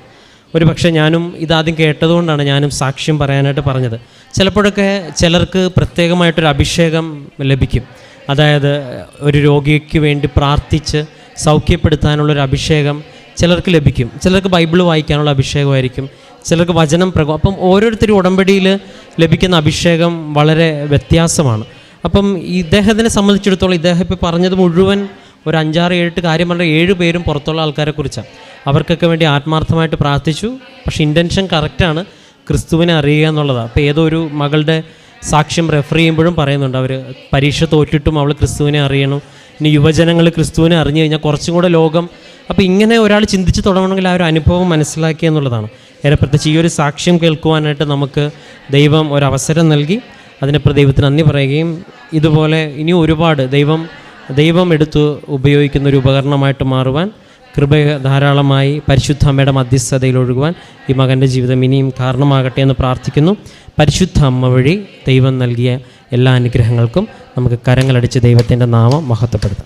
ഒരു പക്ഷേ ഞാനും ഇതാദ്യം കേട്ടതുകൊണ്ടാണ് ഞാനും സാക്ഷ്യം പറയാനായിട്ട് പറഞ്ഞത്. ചിലപ്പോഴൊക്കെ ചിലർക്ക് പ്രത്യേകമായിട്ടൊരു അഭിഷേകം ലഭിക്കും. അതായത് ഒരു രോഗിക്ക് വേണ്ടി പ്രാർത്ഥിച്ച് സൗഖ്യപ്പെടുത്താനുള്ളൊരു അഭിഷേകം ചിലർക്ക് ലഭിക്കും. ചിലർക്ക് ബൈബിൾ വായിക്കാനുള്ള അഭിഷേകമായിരിക്കും. ചിലർക്ക് വചനം പ്രകോ അപ്പം ഓരോരുത്തരും ഉടമ്പടിയിൽ ലഭിക്കുന്ന അഭിഷേകം വളരെ വ്യത്യാസമാണ്. അപ്പം ഇദ്ദേഹത്തിനെ സംബന്ധിച്ചിടത്തോളം ഇദ്ദേഹം ഇപ്പോൾ പറഞ്ഞത് മുഴുവൻ ഒരു അഞ്ചാറ് ഏഴെട്ട് കാര്യം പറഞ്ഞ ഏഴ് പേരും പുറത്തുള്ള ആൾക്കാരെ കുറിച്ചാണ്. അവർക്കൊക്കെ വേണ്ടി ആത്മാർത്ഥമായിട്ട് പ്രാർത്ഥിച്ചു. പക്ഷേ ഇന്റൻഷൻ കറക്റ്റാണ് ക്രിസ്തുവിനെ അറിയുക എന്നുള്ളതാണ്. അപ്പോൾ ഏതോ ഒരു മകളുടെ സാക്ഷ്യം റെഫർ ചെയ്യുമ്പോഴും പറയുന്നുണ്ട്. അവർ പരീക്ഷ തോറ്റിട്ടും അവൾ ക്രിസ്തുവിനെ അറിയണം. ഇനി യുവജനങ്ങൾ ക്രിസ്തുവിനെ അറിഞ്ഞു കഴിഞ്ഞാൽ കുറച്ചും കൂടെ ലോകം. അപ്പോൾ ഇങ്ങനെ ഒരാൾ ചിന്തിച്ച് തുടങ്ങണമെങ്കിൽ ആ ഒരു അനുഭവം മനസ്സിലാക്കി എന്നുള്ളതാണ്. ഏറെ പ്രത്യേകിച്ച് ഈ ഒരു സാക്ഷ്യം കേൾക്കുവാനായിട്ട് നമുക്ക് ദൈവം ഒരു അവസരം നൽകി. അതിനപ്പുറം ദൈവത്തിന് നന്ദി പറയുകയും ഇതുപോലെ ഇനി ഒരുപാട് ദൈവം ദൈവം എടുത്ത് ഉപയോഗിക്കുന്ന ഒരു ഉപകരണമായിട്ട് മാറുവാൻ കൃപ ധാരാളമായി പരിശുദ്ധ അമ്മയുടെ മധ്യസ്ഥതയിൽ ഒഴുകുവാൻ ഈ മകന്റെ ജീവിതം ഇനിയും കാരണമാകട്ടെ എന്ന് പ്രാർത്ഥിക്കുന്നു. പരിശുദ്ധ അമ്മ വഴി ദൈവം നൽകിയ എല്ലാ അനുഗ്രഹങ്ങൾക്കും നമുക്ക് കരങ്ങളടിച്ച് ദൈവത്തിന്റെ നാമം മഹത്വപ്പെടുത്താം.